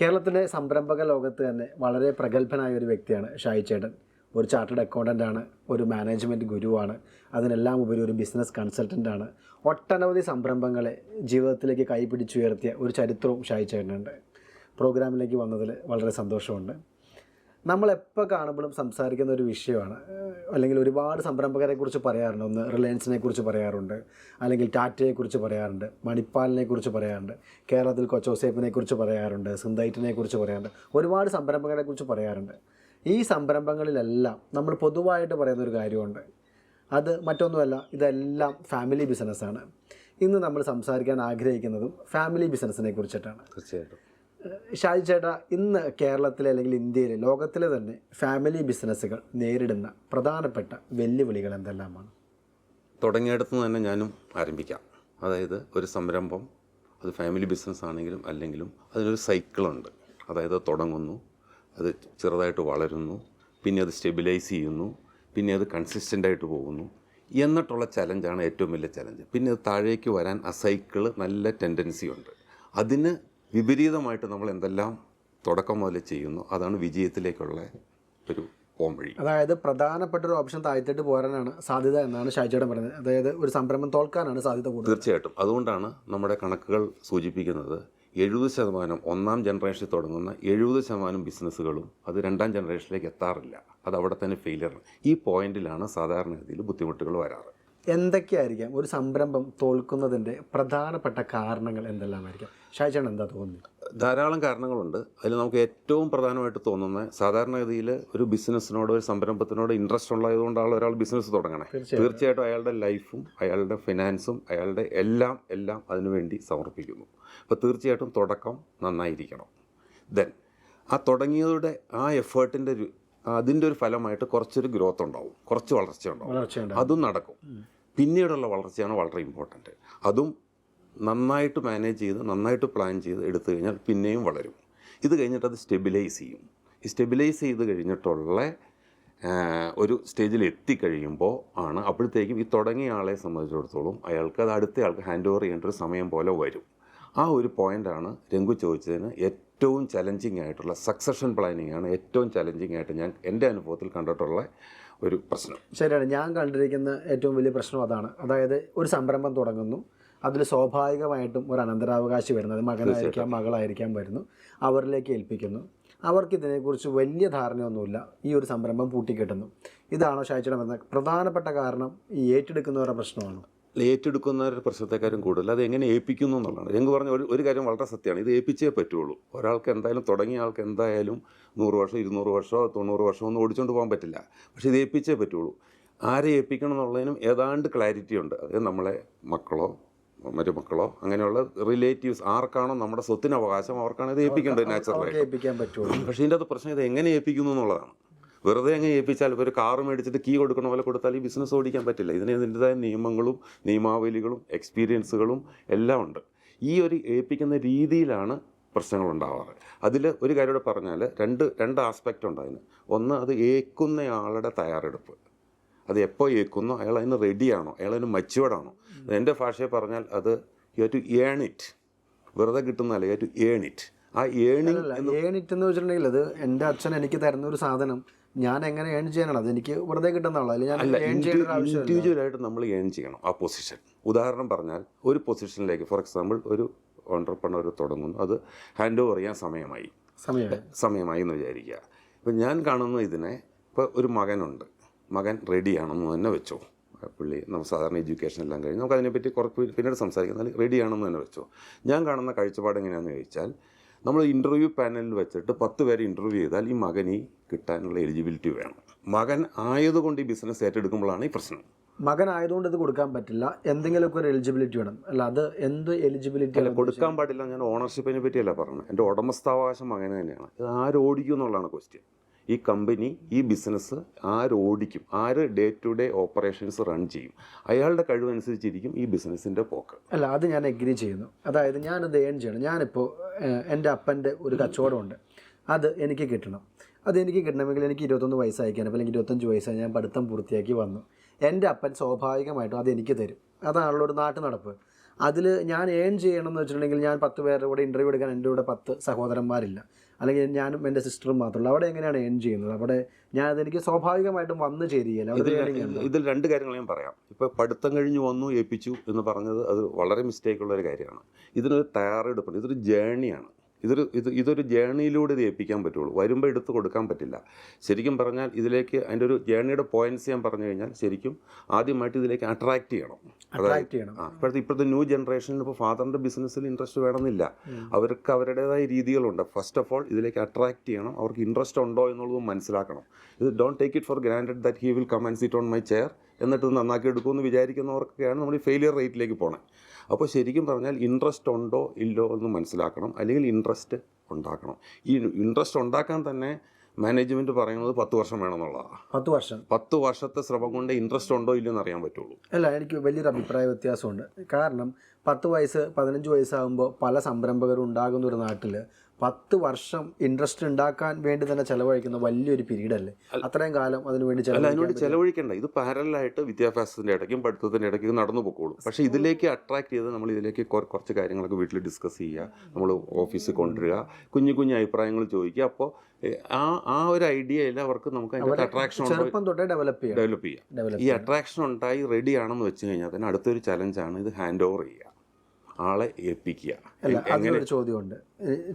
കേരളത്തിലെ സംരംഭക ലോകത്ത് തന്നെ വളരെ പ്രഗത്ഭനായ ഒരു വ്യക്തിയാണ് ഷായി ചേട്ടൻ. ഒരു ചാർട്ടേഡ് അക്കൗണ്ടന്റ് ആണ് ഒരു മാനേജ്മെന്റ് ഗുരുവാണ് അതിനെല്ലാം ഉപരി ഒരു ബിസിനസ് കൺസൾട്ടന്റ് ആണ്. ഒട്ടനവധി സംരംഭങ്ങളെ ജീവിതത്തിലേക്ക് കൈപിടിച്ചുയർത്തിയ ഒരു ചരിത്രവും ഷായി ചേട്ടനുണ്ട്. പ്രോഗ്രാമിലേക്ക് വന്നതിൽ വളരെ സന്തോഷമുണ്ട്. നമ്മളെപ്പോൾ കാണുമ്പോഴും സംസാരിക്കുന്ന ഒരു വിഷയമാണ്. അല്ലെങ്കിൽ ഒരുപാട് സംരംഭകരെ കുറിച്ച് പറയാറുണ്ട്. ഒന്ന് റിലയൻസിനെ കുറിച്ച് പറയാറുണ്ട്. അല്ലെങ്കിൽ ടാറ്റയെ കുറിച്ച് പറയാറുണ്ട്. മണിപ്പാലിനെ കുറിച്ച് പറയാറുണ്ട്. കേരളത്തിൽ കൊച്ചോസേപ്പിനെ കുറിച്ച് പറയാറുണ്ട്. സിന്തൈറ്റിനെ കുറിച്ച് പറയാറുണ്ട്. ഒരുപാട് സംരംഭകരെ കുറിച്ച് പറയാറുണ്ട്. ഈ സംരംഭങ്ങളിലെല്ലാം നമ്മൾ പൊതുവായിട്ട് പറയുന്ന ഒരു കാര്യമുണ്ട്. അത് മറ്റൊന്നുമല്ല ഇതെല്ലാം ഫാമിലി ബിസിനസ്സാണ്. ഇന്ന് നമ്മൾ സംസാരിക്കാൻ ആഗ്രഹിക്കുന്നതും ഫാമിലി ബിസിനസ്സിനെ കുറിച്ചിട്ടാണ് തീർച്ചയായിട്ടും. ഷാജി ചേട്ടാ ഇന്ന് കേരളത്തിലെ അല്ലെങ്കിൽ ഇന്ത്യയിലെ ലോകത്തിലെ തന്നെ ഫാമിലി ബിസിനസ്സുകൾ നേരിടുന്ന പ്രധാനപ്പെട്ട വെല്ലുവിളികൾ എന്തെല്ലാമാണ്? തുടങ്ങിയിടത്ത് നിന്ന് തന്നെ ഞാനും ആരംഭിക്കാം. അതായത് ഒരു സംരംഭം അത് ഫാമിലി ബിസിനസ് ആണെങ്കിലും അല്ലെങ്കിലും അതിനൊരു സൈക്കിളുണ്ട് അതായത് തുടങ്ങുന്നു അത് ചെറുതായിട്ട് വളരുന്നു പിന്നെ അത് സ്റ്റെബിലൈസ് ചെയ്യുന്നു പിന്നെ അത് കൺസിസ്റ്റന്റ് ആയിട്ട് പോകുന്നു. എന്നിട്ടുള്ള ചലഞ്ചാണ് ഏറ്റവും വലിയ ചലഞ്ച് പിന്നെ അത് താഴേക്ക് വരാൻ ആ സൈക്കിൾ നല്ല ടെൻഡൻസി ഉണ്ട്. അതിന് വിപരീതമായിട്ട് നമ്മൾ എന്തെല്ലാം തുടക്കം മുതൽ ചെയ്യുന്നു അതാണ് വിജയത്തിലേക്കുള്ള ഒരു പോംവഴി അതായത് പ്രധാനപ്പെട്ട ഒരു ഓപ്ഷൻ താഴ്ത്തിട്ട് പോരാനാണ് സാധ്യത എന്നാണ് ഷാജിയുടെ പറയുന്നത് അതായത് ഒരു സംരംഭം തോൽക്കാനാണ് സാധ്യത കൂടുതൽ. തീർച്ചയായിട്ടും. അതുകൊണ്ടാണ് നമ്മുടെ കണക്കുകൾ സൂചിപ്പിക്കുന്നത് എഴുപത് ശതമാനം ഒന്നാം ജനറേഷനിൽ തുടങ്ങുന്ന എഴുപത് ശതമാനം ബിസിനസ്സുകളും അത് രണ്ടാം ജനറേഷനിലേക്ക് എത്താറില്ല. അത് അവിടെ തന്നെ ഫെയിലിയർ ഈ പോയിന്റിലാണ് സാധാരണഗതിയിൽ ബുദ്ധിമുട്ടുകൾ വരാറ്. എന്തൊക്കെയായിരിക്കാം? ഒരു സംരംഭം തോൽക്കുന്നതിന്റെ പ്രധാനപ്പെട്ട കാരണങ്ങൾ എന്തെല്ലാമായിരിക്കാം? ഷാജാണ് എന്താ തോന്നുന്നത്? ധാരാളം കാരണങ്ങളുണ്ട്. അതിൽ നമുക്ക് ഏറ്റവും പ്രധാനമായിട്ട് തോന്നുന്നത് സാധാരണഗതിയിൽ ഒരു ബിസിനസ്സിനോട് ഒരു സംരംഭത്തിനോട് ഇൻട്രസ്റ്റ് ഉള്ളതുകൊണ്ടാണ് ഒരാൾ ബിസിനസ് തുടങ്ങണേ. തീർച്ചയായിട്ടും അയാളുടെ ലൈഫും അയാളുടെ ഫിനാൻസും അയാളുടെ എല്ലാം എല്ലാം അതിനുവേണ്ടി സമർപ്പിക്കുന്നു. അപ്പോൾ തീർച്ചയായിട്ടും തുടക്കം നന്നായിരിക്കണം. ദെൻ ആ തുടങ്ങിയതുടെ ആ എഫേർട്ടിന്റെ ഒരു അതിന്റെ ഒരു ഫലമായിട്ട് കുറച്ചൊരു ഗ്രോത്ത് ഉണ്ടാവും. കുറച്ച് വളർച്ച ഉണ്ടാവും. അതും നടക്കും. പിന്നീടുള്ള വളർച്ചയാണ് വളരെ ഇമ്പോർട്ടന്റ് അതും നന്നായിട്ട് മാനേജ് ചെയ്ത് നന്നായിട്ട് പ്ലാൻ ചെയ്ത് എടുത്തു കഴിഞ്ഞാൽ പിന്നെയും വളരും. ഇത് കഴിഞ്ഞിട്ട് അത് സ്റ്റെബിലൈസ് ചെയ്യും. ഈ സ്റ്റെബിലൈസ് ചെയ്ത് കഴിഞ്ഞിട്ടുള്ള ഒരു സ്റ്റേജിൽ എത്തിക്കഴിയുമ്പോൾ ആണ് അപ്പോഴത്തേക്കും ഈ തുടങ്ങിയ ആളെ സംബന്ധിച്ചിടത്തോളം അയാൾക്ക് അത് അടുത്ത ആൾക്ക് ഹാൻഡ് ഓവർ ചെയ്യേണ്ട ഒരു സമയം പോലെ വരും. ആ ഒരു പോയിന്റാണ് രംഗു ചോദിച്ചതിന് ഏറ്റവും ചലഞ്ചിങ് ആയിട്ടുള്ള സക്സഷൻ പ്ലാനിങ് ആണ് ഏറ്റവും ചലഞ്ചിങ് ആയിട്ട് ഞാൻ എന്റെ അനുഭവത്തിൽ കണ്ടിട്ടുള്ള ഒരു പ്രശ്നം. ശരിയാണ്. ഞാൻ കണ്ടിരിക്കുന്ന ഏറ്റവും വലിയ പ്രശ്നം അതാണ്. അതായത് ഒരു സംരംഭം തുടങ്ങുന്നു. അതിൽ സ്വാഭാവികമായിട്ടും ഒരു അനന്തരാവകാശി വരുന്നത് മകനായിരിക്കാം മകളായിരിക്കാം വരുന്നു. അവരിലേക്ക് ഏൽപ്പിക്കുന്നു. അവർക്ക് ഇതിനെക്കുറിച്ച് വലിയ ധാരണയൊന്നുമില്ല. ഈ ഒരു സംരംഭം പൂട്ടിക്കെട്ടുന്നു. ഇതാണോ ഷായിച്ചിടം എന്ന പ്രധാനപ്പെട്ട കാരണം ഈ ഏറ്റെടുക്കുന്നവരുടെ പ്രശ്നമാണ്? ഏറ്റെടുക്കുന്നവരുടെ പ്രശ്നത്തെക്കാരും കൂടുതൽ അത് എങ്ങനെ ഏൽപ്പിക്കുന്നു എന്നുള്ളതാണ്. രംഗ് പറഞ്ഞ ഒരു ഒരു കാര്യം വളരെ സത്യമാണ്. ഇത് ഏൽപ്പിച്ചേ പറ്റുള്ളൂ. ഒരാൾക്ക് എന്തായാലും തുടങ്ങിയ ആൾക്ക് എന്തായാലും നൂറ് വർഷം ഇരുന്നൂറ് വർഷമോ തൊണ്ണൂറ് വർഷമോ ഒന്നും ഓടിച്ചുകൊണ്ട് പോകാൻ പറ്റില്ല. പക്ഷേ ഇത് ഏൽപ്പിച്ചേ പറ്റുള്ളൂ. ആരെ ഏൽപ്പിക്കണം എന്നുള്ളതിനും ഏതാണ്ട് ക്ലാരിറ്റി ഉണ്ട്. അതായത് നമ്മളെ മക്കളോ മറ്റു മക്കളോ അങ്ങനെയുള്ള റിലേറ്റീവ്സ് ആർക്കാണോ നമ്മുടെ സ്വത്തിന് അവകാശം അവർക്കാണ് ഇത് ഏൽപ്പിക്കേണ്ടത് നാച്ചുറലായിട്ട് പക്ഷേ ഇതിന്റെ അത് പ്രശ്നം ഇത് എങ്ങനെ ഏൽപ്പിക്കുന്നു എന്നുള്ളതാണ്. വെറുതെ അങ്ങ് ഏൽപ്പിച്ചാൽ ഇപ്പോൾ ഒരു കാറ് മേടിച്ചിട്ട് കീ കൊടുക്കണ പോലെ കൊടുത്താൽ ഈ ബിസിനസ് ഓടിക്കാൻ പറ്റില്ല. ഇതിന് ഇതിന്റെതായ നിയമങ്ങളും നിയമാവലികളും എക്സ്പീരിയൻസുകളും എല്ലാം ഉണ്ട്. ഈ ഒരു ഏൽപ്പിക്കുന്ന രീതിയിലാണ് പ്രശ്നങ്ങൾ ഉണ്ടാവാറ്. അതിൽ ഒരു കാര്യം കൂടെ പറഞ്ഞാൽ രണ്ട് രണ്ട് ആസ്പെക്റ്റ് ഉണ്ട് അതിന്. ഒന്ന് അത് ഏൽക്കുന്നയാളുടെ തയ്യാറെടുപ്പ്. അത് എപ്പോൾ ഏക്കുന്നോ അയാൾ അതിന് റെഡിയാണോ അയാൾ അതിന് മച്ചുവേർഡാണോ എന്റെ ഭാഷയെ പറഞ്ഞാൽ അത് യു ടു ഏൺ ഇറ്റ് വെറുതെ കിട്ടുന്നതല്ല യു ടു ഏൺ ഇറ്റ് ആ ഏണിങ് ഏണിറ്റ് എന്ന് വെച്ചിട്ടുണ്ടെങ്കിൽ അത് എന്റെ അച്ഛൻ എനിക്ക് തരുന്ന ഒരു സാധനം. ഞാൻ എങ്ങനെ ഏൺ ചെയ്യണം അതെനിക്ക് വെറുതെ ആവശ്യമില്ല. ഇൻഡിവിജ്വലായിട്ട് നമ്മൾ ഏൺ ചെയ്യണം ആ പൊസിഷൻ ഉദാഹരണം പറഞ്ഞാൽ ഒരു പൊസിഷനിലേക്ക് ഫോർ എക്സാമ്പിൾ ഒരു ഓണ്ടർപ്രണർ തുടങ്ങുന്നു. അത് ഹാൻഡ് ഓവർ ചെയ്യാൻ സമയമായി. സമയമായി. എന്ന് വിചാരിക്കുക. ഇപ്പം ഞാൻ കാണുന്ന ഇതിനെ ഇപ്പോൾ ഒരു മകനുണ്ട്. മകൻ റെഡിയാണെന്ന് തന്നെ വെച്ചോ. പുള്ളി നമ്മൾ സാധാരണ എഡ്യൂക്കേഷൻ എല്ലാം കഴിഞ്ഞ് നമുക്ക് അതിനെപ്പറ്റി കുറച്ച് പിന്നീട് സംസാരിക്കുന്നാൽ റെഡിയാണെന്ന് തന്നെ വെച്ചോ. ഞാൻ കാണുന്ന കാഴ്ചപ്പാട് എങ്ങനെയാണെന്ന് ചോദിച്ചാൽ നമ്മൾ ഇന്റർവ്യൂ പാനലിൽ വെച്ചിട്ട് പത്ത് പേരെ ഇന്റർവ്യൂ ചെയ്താൽ ഈ മകൻ ഈ കിട്ടാനുള്ള എലിജിബിലിറ്റി വേണം. മകൻ ആയതുകൊണ്ട് ഈ ബിസിനസ് ഏറ്റെടുക്കുമ്പോഴാണ് ഈ പ്രശ്നം. മകൻ ആയതുകൊണ്ട് ഇത് കൊടുക്കാൻ പറ്റില്ല. എന്തെങ്കിലുമൊക്കെ ഒരു എലിജിബിലിറ്റി വേണം. അല്ല അത് എന്ത് എലിജിബിലിറ്റി അല്ല കൊടുക്കാൻ പാടില്ല ഞാൻ ഓണർഷിപ്പിനെ പറ്റിയല്ല പറഞ്ഞത്. എന്റെ ഉടമസ്ഥാവകാശം മകന് തന്നെയാണ്. ഇത് ആരോടിക്കും എന്നുള്ളതാണ് ക്വസ്റ്റ്യൻ ഈ കമ്പനി ഈ ബിസിനസ് ആര് ഓടിക്കും ആര് day to day operations run ചെയ്യും അയാളുടെ കഴിവനുസരിച്ചിരിക്കും ഈ ബിസിനസ്സിന്റെ പോക്ക്. അല്ല അത് ഞാൻ എഗ്രി ചെയ്യുന്നു. അതായത് ഞാനത് ഏൺ ചെയ്യണം. ഞാനിപ്പോൾ എന്റെ അപ്പന്റെ ഒരു കച്ചവടമുണ്ട്. അത് എനിക്ക് കിട്ടണം. അത് എനിക്ക് കിട്ടണമെങ്കിൽ എനിക്ക് ഇരുപത്തൊന്ന് വയസ്സായിരിക്കണം. അല്ലെങ്കിൽ ഇരുപത്തഞ്ച് വയസ്സായി ഞാൻ പഠിത്തം പൂർത്തിയാക്കി വന്നു. എന്റെ അപ്പൻ സ്വാഭാവികമായിട്ടും അത് എനിക്ക് തരും. അതാണല്ലോ ഒരു നാട്ടു നടപ്പ്. അതിൽ ഞാൻ ഏൺ ചെയ്യണം എന്ന് വെച്ചിട്ടുണ്ടെങ്കിൽ ഞാൻ പത്ത് പേരുടെ കൂടെ ഇന്റർവ്യൂ എടുക്കാൻ എന്റെ കൂടെ പത്ത് സഹോദരന്മാരില്ല. അല്ലെങ്കിൽ ഞാനും എന്റെ സിസ്റ്ററും മാത്രമല്ല. അവിടെ എങ്ങനെയാണ് ഏൺ ചെയ്യുന്നത്? അവിടെ ഞാൻ അതെനിക്ക് സ്വാഭാവികമായിട്ടും വന്ന് ചേരുകയില്ല. ഇതിൽ രണ്ട് കാര്യങ്ങൾ ഞാൻ പറയാം. ഇപ്പോൾ പഠിത്തം കഴിഞ്ഞ് വന്നു ഏൽപ്പിച്ചു എന്ന് പറഞ്ഞത് അത് വളരെ മിസ്റ്റേക്ക് ഉള്ള ഒരു കാര്യമാണ്. ഇതിനൊരു തയ്യാറെടുപ്പുണ്ട്. ഇതൊരു ജേണിയാണ് ഇതൊരു ഇത് ഇതൊരു ജേണിയിലൂടെ ഇത് ഏൽപ്പിക്കാൻ പറ്റുള്ളൂ. വരുമ്പോൾ എടുത്ത് കൊടുക്കാൻ പറ്റില്ല. ശരിക്കും പറഞ്ഞാൽ ഇതിലേക്ക് അതിന്റെ ഒരു ജേണിയുടെ പോയിന്റ്സ് ഞാൻ പറഞ്ഞു കഴിഞ്ഞാൽ ശരിക്കും ആദ്യമായിട്ട് ഇതിലേക്ക് അട്രാക്റ്റ് ചെയ്യണം. ചെയ്യണം. ആ ഇപ്പോഴത്തെ ഇപ്പോഴത്തെ ന്യൂ ജനറേഷനിൽ ഇപ്പോൾ ഫാദറിന്റെ ബിസിനസ്സിൽ ഇൻട്രസ്റ്റ് വേണമെന്നില്ല. അവർക്ക് അവരുടേതായ രീതികളുണ്ട്. ഫസ്റ്റ് ഓഫ് ഓൾ ഇതിലേക്ക് അട്രാക്ട് ചെയ്യണം. അവർക്ക് ഇൻട്രസ്റ്റ് ഉണ്ടോ എന്നുള്ളത് മനസ്സിലാക്കണം. ഇത് don't take it for granted that he will come and sit on my chair എന്നിട്ട് നന്നാക്കി എടുക്കുമെന്ന് വിചാരിക്കുന്നവർക്കൊക്കെയാണ് നമ്മൾ ഈ ഫെയിലിയർ റേറ്റിലേക്ക് പോണേ. അപ്പോൾ ശരിക്കും പറഞ്ഞാൽ ഇൻട്രസ്റ്റ് ഉണ്ടോ ഇല്ലോ എന്ന് മനസ്സിലാക്കണം. അല്ലെങ്കിൽ ഇൻട്രസ്റ്റ് ഉണ്ടാക്കണം. ഈ ഇൻട്രസ്റ്റ് ഉണ്ടാക്കാൻ തന്നെ മാനേജ്മെന്റ് പറയുന്നത് പത്ത് വർഷം വേണമെന്നുള്ളതാണ് പത്ത് വർഷം. പത്ത് വർഷത്തെ ശ്രമം കൊണ്ട് ഇൻട്രസ്റ്റ് ഉണ്ടോ ഇല്ലയോ എന്ന് അറിയാൻ പറ്റുള്ളൂ. അല്ല എനിക്ക് വലിയൊരു അഭിപ്രായ വ്യത്യാസമുണ്ട്. കാരണം പത്ത് വയസ്സ് പതിനഞ്ച് വയസ്സാകുമ്പോൾ പല സംരംഭകരും ഉണ്ടാകുന്ന ഒരു നാട്ടിൽ പത്ത് വർഷം ഇൻട്രസ്റ്റ് ഉണ്ടാക്കാൻ വേണ്ടി തന്നെ ചെലവഴിക്കുന്ന വലിയൊരു പീരീഡ് അല്ലേ. അത്രയും കാലം അതിനു വേണ്ടി അതിനോട് ചെലവഴിക്കേണ്ട. ഇത് പാരലായിട്ട് വിദ്യാഭ്യാസത്തിന്റെ ഇടയ്ക്കും പഠിത്തത്തിന്റെ ഇടയ്ക്കും നടന്നു പോക്കോളൂ. പക്ഷേ ഇതിലേക്ക് അട്രാക്ട് ചെയ്ത് നമ്മൾ ഇതിലേക്ക് കുറ- കുറച്ച് കാര്യങ്ങളൊക്കെ വീട്ടിൽ ഡിസ്കസ് ചെയ്യുക. നമ്മൾ ഓഫീസിൽ കൊണ്ടുവരിക. കുഞ്ഞു കുഞ്ഞു അഭിപ്രായങ്ങൾ ചോദിക്കുക. അപ്പോൾ ആ ആ ഒരു ഐഡിയ അവർക്ക് നമുക്ക് അതിന്റെ അട്രാക്ഷൻ ചെറുപ്പം തൊട്ടേ ഡെവലപ്പ് ഡെവലപ്പ് ചെയ്യാം. ഈ അട്രാക്ഷൻ ഉണ്ടായി റെഡി ആണെന്ന് വെച്ച് കഴിഞ്ഞാൽ തന്നെ അടുത്തൊരു ചലഞ്ചാണ് ഇത് ഹാൻഡ് ഓവർ ചെയ്യുക. ആളെ ഏൽപ്പിക്കുക. അല്ല അതിനൊരു ചോദ്യമുണ്ട്.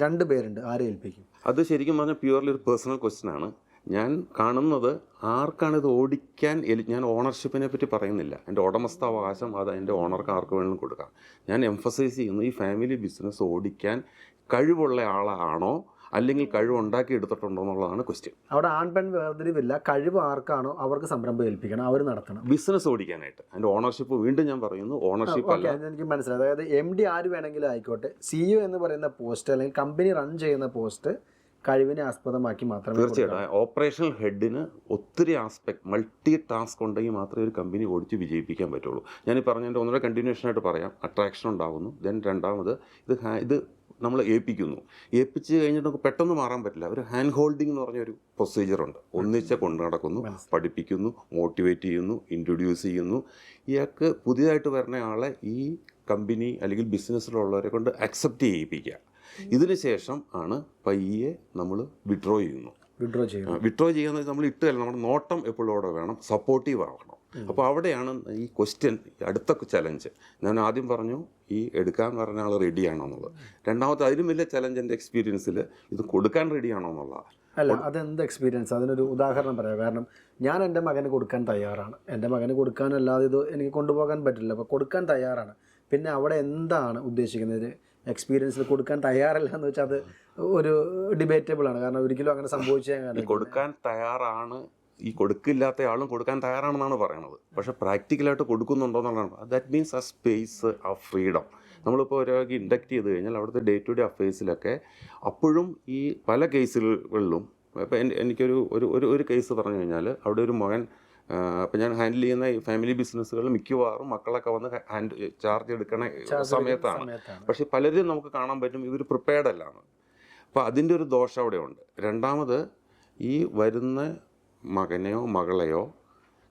രണ്ട് പേരുണ്ട്. ആരെ ഏൽപ്പിക്കും? അത് ശരിക്കും പറഞ്ഞാൽ പ്യുവർലി ഒരു പേഴ്സണൽ ക്വസ്റ്റ്യൻ ആണ്. ഞാൻ കാണുന്നത് ആർക്കാണ് ഇത് ഓടിക്കാൻ ഞാൻ ഓണർഷിപ്പിനെ പറ്റി പറയുന്നില്ല. എന്റെ ഉടമസ്ഥാവകാശം അത് എന്റെ ഓണർക്ക് ആർക്ക് വേണമെങ്കിലും കൊടുക്കാം. ഞാൻ എംഫസൈസ് ചെയ്യുന്നത് ഈ ഫാമിലി ബിസിനസ് ഓടിക്കാൻ കഴിവുള്ള ആളാണോ അല്ലെങ്കിൽ കഴിവ് ഉണ്ടാക്കി എടുത്തിട്ടുണ്ടോ എന്നുള്ളതാണ് ക്വസ്റ്റ്യൻ അവിടെ ആൺ പെൺ വേർതിരിവില്ല കഴിവ് ആർക്കാണോ അവർക്ക് സംരംഭം ഏൽപ്പിക്കണം അവർ നടത്തണം. ബിസിനസ് ഓടിക്കാനായിട്ട്. അതിന്റെ ഓണർഷിപ്പ് വീണ്ടും ഞാൻ പറയുന്നു ഓണർഷിപ്പ് അല്ല. എനിക്ക് മനസ്സിലായി. അതായത് എം ഡി ആര് വേണമെങ്കിലും ആയിക്കോട്ടെ സിഇഒ എന്ന് പറയുന്ന പോസ്റ്റ് അല്ലെങ്കിൽ കമ്പനി റൺ ചെയ്യുന്ന പോസ്റ്റ് കഴിവിനെ ആസ്പദമാക്കി മാത്രമേ തീർച്ചയായിട്ടും. ഓപ്പറേഷണൽ ഹെഡിന് ഒത്തിരി ആസ്പെക്ട് മൾട്ടി ടാസ്ക് ഉണ്ടെങ്കിൽ മാത്രമേ ഒരു കമ്പനി ഓടിച്ച് വിജയിപ്പിക്കാൻ പറ്റുള്ളൂ. ഞാൻ ഈ പറഞ്ഞതിന്റെ ഒന്നുകൂടെ കണ്ടിന്യൂഷൻ ആയിട്ട് പറയാം. അട്രാക്ഷൻ ഉണ്ടാകുന്നു ദെൻ രണ്ടാമത് ഇത് ഇത് നമ്മൾ ഏൽപ്പിക്കുന്നു. ഏൽപ്പിച്ച് കഴിഞ്ഞിട്ട് നമുക്ക് പെട്ടെന്ന് മാറാൻ പറ്റില്ല. ഒരു ഹാൻഡ് ഹോൾഡിംഗ് എന്ന് പറഞ്ഞ ഒരു പ്രൊസീജിയർ ഉണ്ട്. ഒന്നിച്ച് കൊണ്ടു നടക്കുന്നു പഠിപ്പിക്കുന്നു മോട്ടിവേറ്റ് ചെയ്യുന്നു ഇൻട്രൊഡ്യൂസ് ചെയ്യുന്നു. ഇയാൾക്ക് പുതിയതായിട്ട് വരുന്ന ആളെ ഈ കമ്പനി അല്ലെങ്കിൽ ബിസിനസ്സിലുള്ളവരെ കൊണ്ട് അക്സെപ്റ്റ് ചെയ്യിപ്പിക്കുക. ഇതിന് ശേഷം ആണ് പയ്യെ നമ്മൾ വിഡ്രോ ചെയ്യുന്നു. വിഡ്രോ ചെയ്യണം വിഡ്രോ ചെയ്യുന്നത് നമ്മൾ ഇട്ടല്ല നമ്മുടെ നോട്ടം എപ്പോഴും അവിടെ വേണം. സപ്പോർട്ടീവ് ആവണം. അപ്പോൾ അവിടെയാണ് ഈ ക്വസ്റ്റ്യൻ അടുത്ത ചലഞ്ച് ഞാൻ ആദ്യം പറഞ്ഞു ഈ എടുക്കാൻ പറഞ്ഞ ആൾ റെഡിയാണോ എന്നുള്ളത്. രണ്ടാമത്തെ അതിലും വലിയ ചലഞ്ച് എന്റെ എക്സ്പീരിയൻസിൽ ഇത് കൊടുക്കാൻ റെഡിയാണോ എന്നുള്ളതാണ് അല്ല അതെന്ത് എക്സ്പീരിയൻസ് അതിനൊരു ഉദാഹരണം പറയാം. കാരണം ഞാൻ എന്റെ മകന് കൊടുക്കാൻ തയ്യാറാണ്. എന്റെ മകന് കൊടുക്കാനല്ലാതെ ഇത് എനിക്ക് കൊണ്ടുപോകാൻ പറ്റില്ല. അപ്പോൾ കൊടുക്കാൻ തയ്യാറാണ്. പിന്നെ അവിടെ എന്താണ് ഉദ്ദേശിക്കുന്നത്? എക്സ്പീരിയൻസിൽ കൊടുക്കാൻ തയ്യാറല്ല എന്ന് വെച്ചാൽ അത് ഒരു ഡിബേറ്റബിൾ ആണ്. കാരണം ഒരിക്കലും അങ്ങനെ സംഭവിച്ചാൽ കൊടുക്കാൻ തയ്യാറാണ് ഈ കൊടുക്കില്ലാത്ത ആളും കൊടുക്കാൻ തയ്യാറാണെന്നാണ് പറയണത്. പക്ഷേ പ്രാക്ടിക്കലായിട്ട് കൊടുക്കുന്നുണ്ടോ എന്നുള്ളതാണ് ദാറ്റ് മീൻസ് ആ സ്പേസ് ആ ഫ്രീഡം നമ്മളിപ്പോൾ ഒരാൾക്ക് ഇൻഡക്റ്റ് ചെയ്ത് കഴിഞ്ഞാൽ അവിടുത്തെ ഡേ ടു ഡേ അഫയേഴ്സിലൊക്കെ അപ്പോഴും ഈ പല കേസുകളിലും ഇപ്പം എനിക്കൊരു ഒരു ഒരു ഒരു കേസ് പറഞ്ഞു കഴിഞ്ഞാൽ അവിടെ ഒരു മകൻ അപ്പം ഞാൻ ഹാൻഡിൽ ചെയ്യുന്ന ഈ ഫാമിലി ബിസിനസ്സുകൾ മിക്കവാറും മക്കളൊക്കെ വന്ന് ഹാൻഡ് ചാർജ് എടുക്കണ സമയത്താണ്. പക്ഷേ പക്ഷെ പലരും നമുക്ക് കാണാൻ പറ്റും ഇവർ പ്രിപ്പയർഡ് അല്ലാണ് അപ്പോൾ അതിന്റെ ഒരു ദോഷം അവിടെ ഉണ്ട് രണ്ടാമത് ഈ വരുന്ന മകനെയോ മകളെയോ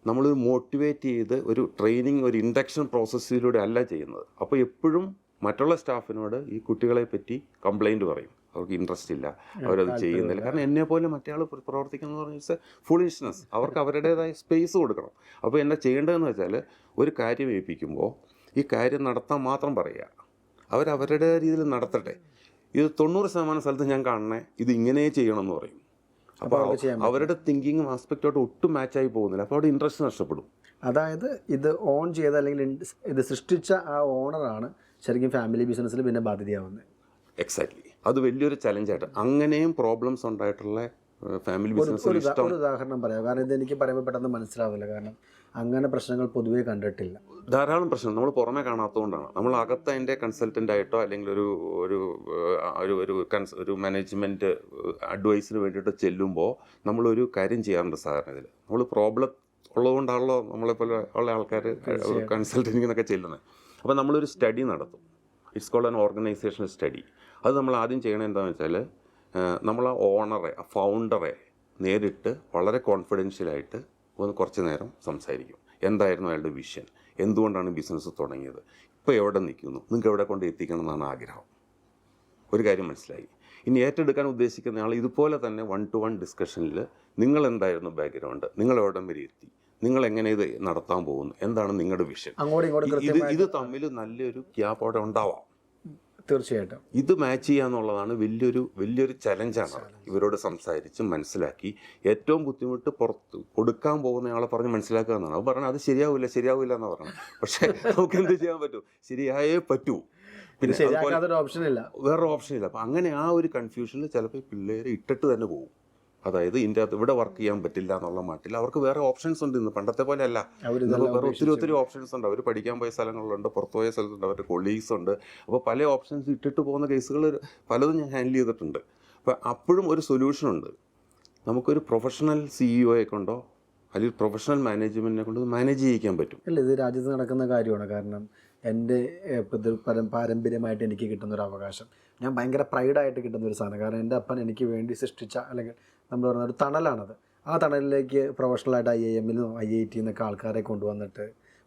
നമ്മൾ മോട്ടിവേറ്റ് ചെയ്ത് ഒരു ട്രെയിനിങ് ഒരു ഇൻഡക്ഷൻ പ്രോസസ്സിലൂടെ അല്ല ചെയ്യുന്നത്. അപ്പോൾ എപ്പോഴും മറ്റുള്ള സ്റ്റാഫിനോട് ഈ കുട്ടികളെ പറ്റി കംപ്ലൈന്റ് പറയും. അവർക്ക് ഇൻട്രസ്റ്റ് ഇല്ല. അവരത് ചെയ്യുന്നില്ല. കാരണം എന്നെ പോലെ മറ്റേ ആൾ പ്രവർത്തിക്കുന്നത് വെച്ചാൽ ഫുളിഷ്നെസ് അവർക്ക് അവരുടേതായ സ്പേസ് കൊടുക്കണം. അപ്പോൾ എന്നാ ചെയ്യേണ്ടതെന്ന് വെച്ചാൽ ഒരു കാര്യം ഏൽപ്പിക്കുമ്പോൾ ഈ കാര്യം നടത്താൻ മാത്രം പറയുക. അവരവരുടെ രീതിയിൽ നടത്തട്ടെ. ഇത് തൊണ്ണൂറ് ശതമാനം സ്ഥലത്ത് ഞാൻ കാണണേ ഇത് ഇങ്ങനെ ചെയ്യണമെന്ന് പറയും. അപ്പോൾ. അവരുടെ തിങ്കിങ്ങും ആസ്പെക്റ്റോട്ട് ഒട്ടും മാച്ച് ആയി പോകുന്നില്ല. അപ്പോൾ അവിടെ ഇൻട്രസ്റ്റ് നഷ്ടപ്പെടും. അതായത് ഇത് ഓൺ ചെയ്ത അല്ലെങ്കിൽ ഇത് സൃഷ്ടിച്ച ആ ഓണറാണ് ശരിക്കും ഫാമിലി ബിസിനസ്സിൽ പിന്നെ ബാധ്യതയാവുന്നത്. എക്സാക്ട്ലി അത് വലിയൊരു ചലഞ്ചായിട്ട് അങ്ങനെയും പ്രോബ്ലംസ് ഉണ്ടായിട്ടുള്ള ഫാമിലി ബിസിനസ് ഒരു ഉദാഹരണം പറയാം. കാരണം ഇത് എനിക്ക് പറയുമ്പോൾ പെട്ടെന്ന് മനസ്സിലാവില്ല. കാരണം അങ്ങനെ പ്രശ്നങ്ങൾ പൊതുവേ കണ്ടിട്ടില്ല. ധാരാളം പ്രശ്നം നമ്മൾ പുറമെ കാണാത്തതുകൊണ്ടാണ്. നമ്മൾ അകത്ത് അതിന്റെ കൺസൾട്ടന്റ് ആയിട്ടോ അല്ലെങ്കിൽ ഒരു ഒരു ഒരു ഒരു കൺസ് ഒരു മാനേജ്മെന്റ് അഡ്വൈസിന് വേണ്ടിയിട്ട് ചെല്ലുമ്പോൾ നമ്മളൊരു കാര്യം ചെയ്യാറുണ്ട് സാധാരണ ഇതിൽ. നമ്മൾ പ്രോബ്ലം ഉള്ളതുകൊണ്ടാണല്ലോ നമ്മളെപ്പോലെ ഉള്ള ആൾക്കാർ കൺസൾട്ടിങ്ങിനൊക്കെ ചെല്ലുന്നത്. അപ്പോൾ നമ്മളൊരു സ്റ്റഡി നടത്തും. It's called an organisation study അത് നമ്മൾ ആദ്യം ചെയ്യണത് എന്താണെന്ന് വെച്ചാൽ നമ്മൾ ആ ഓണറെ ആ ഫൗണ്ടറെ നേരിട്ട് വളരെ കോൺഫിഡൻഷ്യലായിട്ട് ഒന്ന് കുറച്ച് നേരം സംസാരിക്കും. എന്തായിരുന്നു അയാളുടെ വിഷൻ എന്തുകൊണ്ടാണ് ബിസിനസ് തുടങ്ങിയത്? ഇപ്പോൾ എവിടെ നിൽക്കുന്നു? നിങ്ങൾക്ക് എവിടെ കൊണ്ട് എത്തിക്കണം എന്നാണ് ആഗ്രഹം. ഒരു കാര്യം മനസ്സിലായി. ഇനി ഏറ്റെടുക്കാൻ ഉദ്ദേശിക്കുന്ന ആൾ ഇതുപോലെ തന്നെ വൺ ടു വൺ ഡിസ്കഷനിൽ നിങ്ങൾ എന്തായിരുന്നു ബാക്ക്ഗ്രൗണ്ട് നിങ്ങൾ എവിടം വരെ എത്തി? നിങ്ങൾ എങ്ങനെ ഇത് നടത്താൻ പോകുന്നു? എന്താണ് നിങ്ങളുടെ വിഷൻ ഇത് ഇത് തമ്മിൽ നല്ലൊരു ഗ്യാപ്പ് അവിടെ ഉണ്ടാവാം. തീർച്ചയായിട്ടും. ഇത് മാച്ച് ചെയ്യുക എന്നുള്ളതാണ് വലിയൊരു വലിയൊരു ചലഞ്ചാണ് ഇവരോട് സംസാരിച്ച് മനസ്സിലാക്കി. ഏറ്റവും ബുദ്ധിമുട്ട് പുറത്ത് കൊടുക്കാൻ പോകുന്ന ആളെ പറഞ്ഞ് മനസ്സിലാക്കുക എന്നാണ്. അത് പറഞ്ഞത് അത് ശരിയാവില്ല ശരിയാവില്ല എന്ന് പറഞ്ഞു പക്ഷേ നമുക്ക് എന്ത് ചെയ്യാൻ പറ്റൂ? ശരിയായേ പറ്റൂ. പിന്നെ വേറെ ഓപ്ഷൻ ഇല്ല. അപ്പം അങ്ങനെ ആ ഒരു കൺഫ്യൂഷനിൽ ചിലപ്പോൾ പിള്ളേരെ ഇട്ടിട്ട് തന്നെ പോകും. അതായത് ഇന്ത്യ അകത്ത് ഇവിടെ വർക്ക് ചെയ്യാൻ പറ്റില്ല എന്നുള്ള മട്ടിൽ അവർക്ക് വേറെ ഓപ്ഷൻസ് ഉണ്ട് ഇന്ന്. പണ്ടത്തെ പോലെ അല്ല വേറെ ഒത്തിരി ഒത്തിരി ഓപ്ഷൻസ് ഉണ്ട്. അവർ പഠിക്കാൻ പോയ സ്ഥലങ്ങളുണ്ട് പുറത്തു പോയ സ്ഥലത്തുണ്ട് അവരുടെ കൊളീഗ്സ് ഉണ്ട്. അപ്പോൾ പല ഓപ്ഷൻസ് ഇട്ടിട്ട് പോകുന്ന കേസുകൾ പലതും ഞാൻ ഹാൻഡിൽ ചെയ്തിട്ടുണ്ട്. അപ്പോൾ അപ്പോഴും ഒരു സൊല്യൂഷൻ ഉണ്ട്. നമുക്കൊരു പ്രൊഫഷണൽ സിഇഒയെ കൊണ്ടോ അല്ലെങ്കിൽ പ്രൊഫഷണൽ മാനേജ്മെന്റിനെ കൊണ്ട് മാനേജ് ചെയ്യിക്കാൻ പറ്റും. അല്ല ഇത് രാജ്യത്ത് നടക്കുന്ന കാര്യമാണ്. കാരണം എന്റെ പരം പാരമ്പര്യമായിട്ട് എനിക്ക് കിട്ടുന്ന ഒരു അവകാശം. ഞാൻ ഭയങ്കര പ്രൈഡായിട്ട് കിട്ടുന്ന ഒരു സാധനം. കാരണം എന്റെ അപ്പൻ എനിക്ക് വേണ്ടി സൃഷ്ടിച്ച അല്ലെങ്കിൽ നമ്മൾ പറയുന്ന ഒരു തണലാണത്. ആ തണലിലേക്ക് പ്രൊഫഷണലായിട്ട് ഐ ഐ നിന്നും ഐ ഐ ടി എന്നൊക്കെ ആൾക്കാരെ കൊണ്ടുവന്നിട്ട്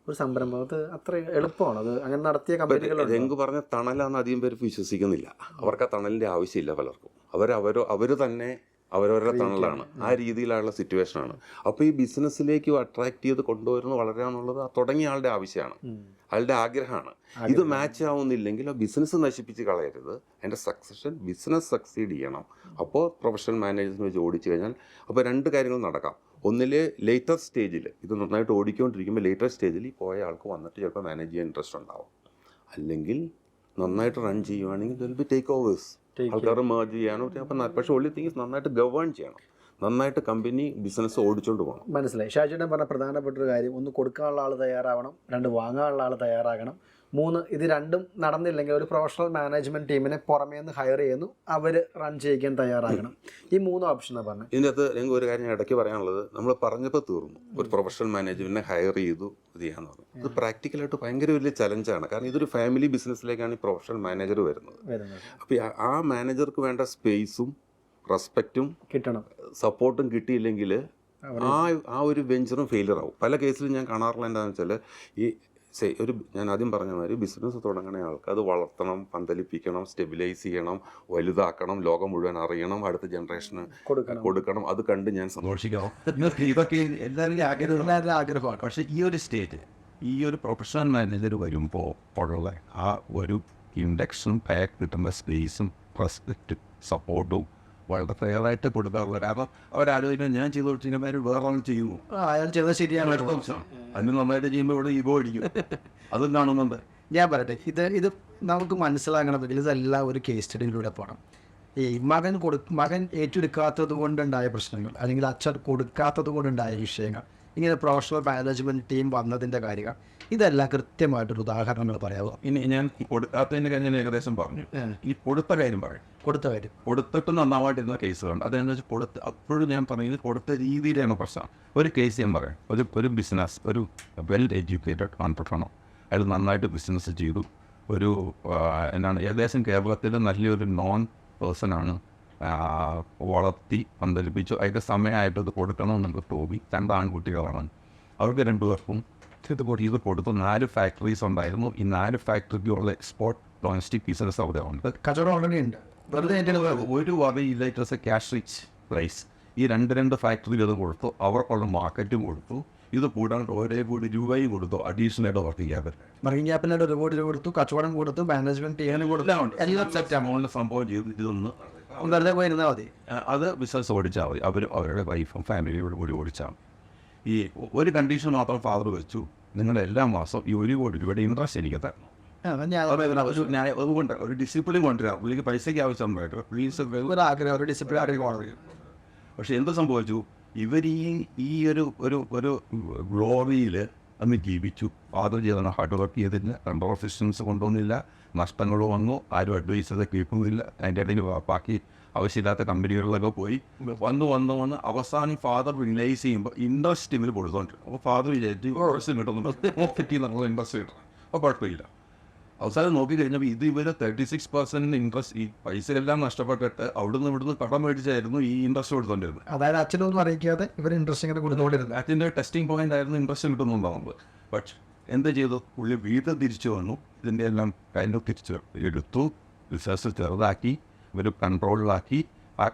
ഒരു സംരംഭം. അത് അത്ര എളുപ്പമാണ്. അത് അങ്ങനെ നടത്തിയ കമ്പനികൾ രംഗ് പറഞ്ഞ തണലാണ് അധികം പേര് വിശ്വസിക്കുന്നില്ല. അവർക്ക് ആ തണലിന്റെ ആവശ്യമില്ല പലർക്കും. അവർ അവരോ അവർ തന്നെ അവരവരുടെ തണലാണ്. ആ രീതിയിലുള്ള സിറ്റുവേഷനാണ്. അപ്പോൾ ഈ ബിസിനസ്സിലേക്ക് അട്രാക്ട് ചെയ്ത് കൊണ്ടുവരുന്നത് എന്നുള്ളത് ആ തുടങ്ങിയ ആളുടെ ആവശ്യമാണ്. അയാളുടെ ആഗ്രഹമാണ്. ഇത് മാച്ച് ആവുന്നില്ലെങ്കിൽ ആ ബിസിനസ് നശിപ്പിച്ച് കളയരുത്. അതിന്റെ സക്സഷൻ ബിസിനസ് സക്സീഡ് ചെയ്യണം. അപ്പോൾ പ്രൊഫഷണൽ മാനേജ്മെന്റ് വെച്ച് ഓടിച്ചു കഴിഞ്ഞാൽ അപ്പോൾ രണ്ട് കാര്യങ്ങൾ നടക്കാം. ഒന്നിൽ ലേറ്റർ സ്റ്റേജിൽ ഇത് നന്നായിട്ട് ഓടിക്കൊണ്ടിരിക്കുമ്പോൾ ലേറ്റർ സ്റ്റേജിൽ ഈ പോയ ആൾക്ക് വന്നിട്ട് ചിലപ്പോൾ മാനേജ് ചെയ്യാൻ ഇൻട്രസ്റ്റ് ഉണ്ടാവും. അല്ലെങ്കിൽ നന്നായിട്ട് റൺ ചെയ്യുവാണെങ്കിൽ വിൽ ബി ടേക്ക് ഓവേഴ്സ് ആൾക്കാർ മേർജ് ചെയ്യാനോ അപ്പം പക്ഷേ ഒള്ളി തിങ്സ് നന്നായിട്ട് ഗവേൺ ചെയ്യണം. നന്നായിട്ട് കമ്പനി ബിസിനസ് ഓടിച്ചുകൊണ്ട് പോകണം മനസ്സിലായി. ഷാജിയുടെ പറഞ്ഞ പ്രധാനപ്പെട്ട ഒരു കാര്യം ഒന്ന് കൊടുക്കാനുള്ള ആൾ തയ്യാറാവണം രണ്ട് വാങ്ങാനുള്ള ആൾ തയ്യാറാകണം. മൂന്ന് ഇത് രണ്ടും നടന്നില്ലെങ്കിൽ ഒരു പ്രൊഫഷണൽ മാനേജ്മെന്റ് ടീമിനെ പുറമേ നിന്ന് ഹയർ ചെയ്യുന്നു. അവർ റൺ ചെയ്യിക്കാൻ തയ്യാറാകണം. ഈ മൂന്ന് ഓപ്ഷനാണ് പറഞ്ഞത് ഇതിനകത്ത് ഞങ്ങൾക്ക് ഒരു കാര്യം ഇടയ്ക്ക് പറയാനുള്ളത്. നമ്മൾ പറഞ്ഞപ്പോൾ തീർന്നു. ഒരു പ്രൊഫഷണൽ മാനേജ്മെന്റിനെ ഹയർ ചെയ്തു ഇത് ചെയ്യാന്ന് പറഞ്ഞു. ഇത് പ്രാക്ടിക്കലായിട്ട് ഭയങ്കര വലിയ ചലഞ്ചാണ് കാരണം ഇതൊരു ഫാമിലി ബിസിനസ്സിലേക്കാണ് ഈ പ്രൊഫഷണൽ മാനേജർ വരുന്നത്. വരുന്നത്. അപ്പോൾ ആ മാനേജർക്ക് വേണ്ട സ്പേസും റെസ്പെക്റ്റും കിട്ടണം. സപ്പോർട്ടും കിട്ടിയില്ലെങ്കിൽ ആ ആ ഒരു വെഞ്ചറും ഫെയിലിയർ ആവും. പല കേസിലും ഞാൻ കാണാറുള്ള എന്താണെന്ന് വെച്ചാൽ ഈ സേ ഒരു ഞാൻ ആദ്യം പറഞ്ഞ മാതിരി ബിസിനസ് തുടങ്ങണ ആൾക്ക് അത് വളർത്തണം പന്തലിപ്പിക്കണം സ്റ്റെബിലൈസ് ചെയ്യണം വലുതാക്കണം ലോകം മുഴുവൻ അറിയണം അടുത്ത ജനറേഷന് കൊടുക്കണം. കൊടുക്കണം. അത് കണ്ട് ഞാൻ സന്തോഷിക്കാം സന്തോഷിക്കണം. ഇതൊക്കെ എല്ലാവരും ആഗ്രഹം ആഗ്രഹമാണ്. പക്ഷേ ഈ ഒരു സ്റ്റേറ്റ് ഈ ഒരു പ്രൊഫഷണൽ മാനേജർ വരുമ്പോൾ ഉള്ള ആ ഒരു ഇൻഡക്ഷനും പാക്ക് കിട്ടുന്ന സ്പേസും റെസ്പെക്റ്റും സപ്പോർട്ടും വളരെ ഫെയറായിട്ട് കൊടുക്കാറുള്ളത് കാരണം അവരാലോചിക്കുന്നത് ഞാൻ ചെയ്ത് കൊടുത്തിരുന്നമാര് വേറെ ആൾ ചെയ്യുന്നു ആ, അയാൾ ചെയ്തത് ശരിയാണ്. അതിന് നന്നായിട്ട് ചെയ്യുമ്പോൾ ഇവിടെ ഈഗോ അടിക്കും അതും കാണുന്നുണ്ട്. ഞാൻ പറയട്ടെ ഇത് ഇത് നമുക്ക് മനസ്സിലാകണമെങ്കിൽ ഇതെല്ലാം ഒരു കേസ് സ്റ്റഡിയിലൂടെ പോകണം ഈ മകൻ കൊടു മകൻ ഏറ്റെടുക്കാത്തത് കൊണ്ടുണ്ടായ പ്രശ്നങ്ങൾ അല്ലെങ്കിൽ അച്ഛൻ കൊടുക്കാത്തത് കൊണ്ടുണ്ടായ വിഷയങ്ങൾ ഇങ്ങനെ പ്രൊഫഷണൽ മാനേജ്മെന്റ് ടീം വന്നതിന്റെ കാര്യം ഇതെല്ലാം കൃത്യമായിട്ടൊരു ഉദാഹരണങ്ങൾ പറയാമോ ഇനി ഞാൻ കൊടുക്കാത്തതിന്റെ കാര്യം ഞാൻ ഏകദേശം പറഞ്ഞു. ഈ കൊടുത്ത കാര്യം പറയും. കൊടുത്ത കാര്യം. കൊടുത്തിട്ട് നന്നാവായിട്ടിരുന്ന കേസുകളുണ്ട് അതെന്ന് വെച്ചാൽ കൊടുത്ത് അപ്പോഴും ഞാൻ പറയുന്നത് കൊടുത്ത രീതിയിലാണ് പ്രശ്നം. ഒരു കേസ് ഞാൻ പറയാം. ഒരു ഒരു ബിസിനസ് ഒരു വെൽ എഡ്യൂക്കേറ്റഡ് ഓൺടർപ്രണർ അയാൾ നന്നായിട്ട് ബിസിനസ് ചെയ്തു. ഒരു എന്നാണ് എന്താണ് ഏകദേശം കേരളത്തിൽ നല്ലൊരു നോൺ പേഴ്സണാണ് വളർത്തി പന്തലിപ്പിച്ചു. അതിന്റെ സമയമായിട്ട് ഇത് കൊടുക്കണമെന്നൊക്കെ തോന്നി രണ്ട് ആൺകുട്ടികളാണ്. അവർക്ക് രണ്ടുപേർക്കും ഇത് കൊടുത്ത് ഇത് കൊടുത്തു. നാല് ഫാക്ടറീസ് ഉണ്ടായിരുന്നു. ഈ നാല് ഫാക്ടറിക്കുള്ള എക്സ്പോർട്ട് ഡൊമസ്റ്റിക് ബിസിനസ് അവിടെ ഉണ്ട് കച്ചവടം ഓൾറെഡി ഉണ്ട് വെറുതെ ഒരു വകയില്ല. It was a cash rich prize ഈ രണ്ട് രണ്ട് ഫാക്ടറിയിൽ അത് കൊടുത്തു. അവർക്കുള്ള മാർക്കറ്റും കൊടുത്തു. ഇത് കൂടാണ്ട് ഒരേ കൂടി രൂപയും കൊടുത്തു. അഡീഷണൽ ആയിട്ട് വർക്ക് ചെയ്യാൻ പറ്റും. മറിയൻ ക്യാപ്പിന്റെ ഒരു കോടി രൂപ കൊടുത്തു. കച്ചവടം കൊടുത്തു. മാനേജ്മെന്റ് ചെയ്യാനും കൊടുത്തു. എല്ലാം സെറ്റ് എമൗണ്ടിൽ സംഭവം ചെയ്ത്. ഇതൊന്ന് വെറുതെ പോയി ഇരുന്നാൽ മതി. അത് ബിസിനസ് ഓടിച്ചാൽ മതി. അവരും അവരുടെ വൈഫും ഫാമിലിയോട് കൂടി ഓടിച്ചാൽ മതി. ഈ ഒരു കണ്ടീഷൻ മാത്രം ഫാദർ വെച്ചു. നിങ്ങൾ എല്ലാ മാസം ഈ ഒരു കോടി രൂപയുടെ ഇൻട്രസ്റ്റ് എനിക്ക് തരണം ഞാൻ അതുകൊണ്ട് ഒരു ഡിസിപ്ലിൻ കൊണ്ടുവരാം. പുള്ളിക്ക് പൈസയ്ക്ക് ആവശ്യം വേണ്ട പ്ലീസ് ഒരു ആഗ്രഹം ഒരു ഡിസിപ്ലിൻ ആഗ്രഹം പക്ഷെ എന്ത് സംഭവിച്ചു? ഇവർ ഈ ഈ ഒരു ഒരു ഒരു ഗ്ലോറിയിൽ അന്ന് ജീവിച്ചു. ഫാദർ ചെയ്ത ഹാർഡ് വർക്ക് ചെയ്തില്ല. ഓഫ് സിസ്റ്റംസ് കൊണ്ടുവന്നില്ല നഷ്ടങ്ങൾ വന്നു. ആരും അഡ്വൈസ് ചെയ്ത് കേൾക്കുന്നില്ല അതിന്റെ ഇടയിൽ ബാക്കി ആവശ്യമില്ലാത്ത കമ്പനികളിലൊക്കെ പോയി. വന്ന് വന്ന് വന്ന് അവസാനം ഫാദർ റിലൈസ് ചെയ്യുമ്പോൾ ഇൻട്രസ്റ്റ് ഇവർ കൊടുത്തോണ്ട് അപ്പോൾ ഫാദർ വിചാരിച്ചു ഇൻട്രസ്റ്റ് കിട്ടുന്നു പ്രോഫിറ്റ് എന്നുള്ള ഇൻട്രസ്റ്റ് കിട്ടും അപ്പോൾ കുഴപ്പമില്ല. അവസാനം നോക്കി കഴിഞ്ഞപ്പോൾ ഇത് ഇവരെ തേർട്ടി സിക്സ് പെർസെന്റ് ഇൻട്രസ്റ്റ് ഈ പൈസ എല്ലാം നഷ്ടപ്പെട്ടിട്ട് അവിടുന്ന് ഇവിടുന്ന് കടം മേടിച്ചായിരുന്നു ഈ ഇൻട്രസ്റ്റ് കൊടുത്തോണ്ടിരുന്നത് അതായത് അച്ഛനൊന്നും അറിയിക്കാതെ ഇവർ ഇൻട്രസ്റ്റ് ഇങ്ങനെ കൊടുത്തോണ്ടിരുന്നത് അച്ഛന്റെ ടെസ്റ്റിംഗ് പോയിന്റ് ആയിരുന്നു ഇൻട്രസ്റ്റ് കിട്ടുന്നുണ്ടാവുന്നത്. പക്ഷെ എന്താ ചെയ്തു? പുള്ളി വീട്ടിൽ തിരിച്ചു വന്നു. ഇതിന്റെ എല്ലാം കയ്യിൽ തിരിച്ച് എടുത്തു ബിസിനസ് ചെറുതാക്കി ഒരു കൺട്രോളിലാക്കി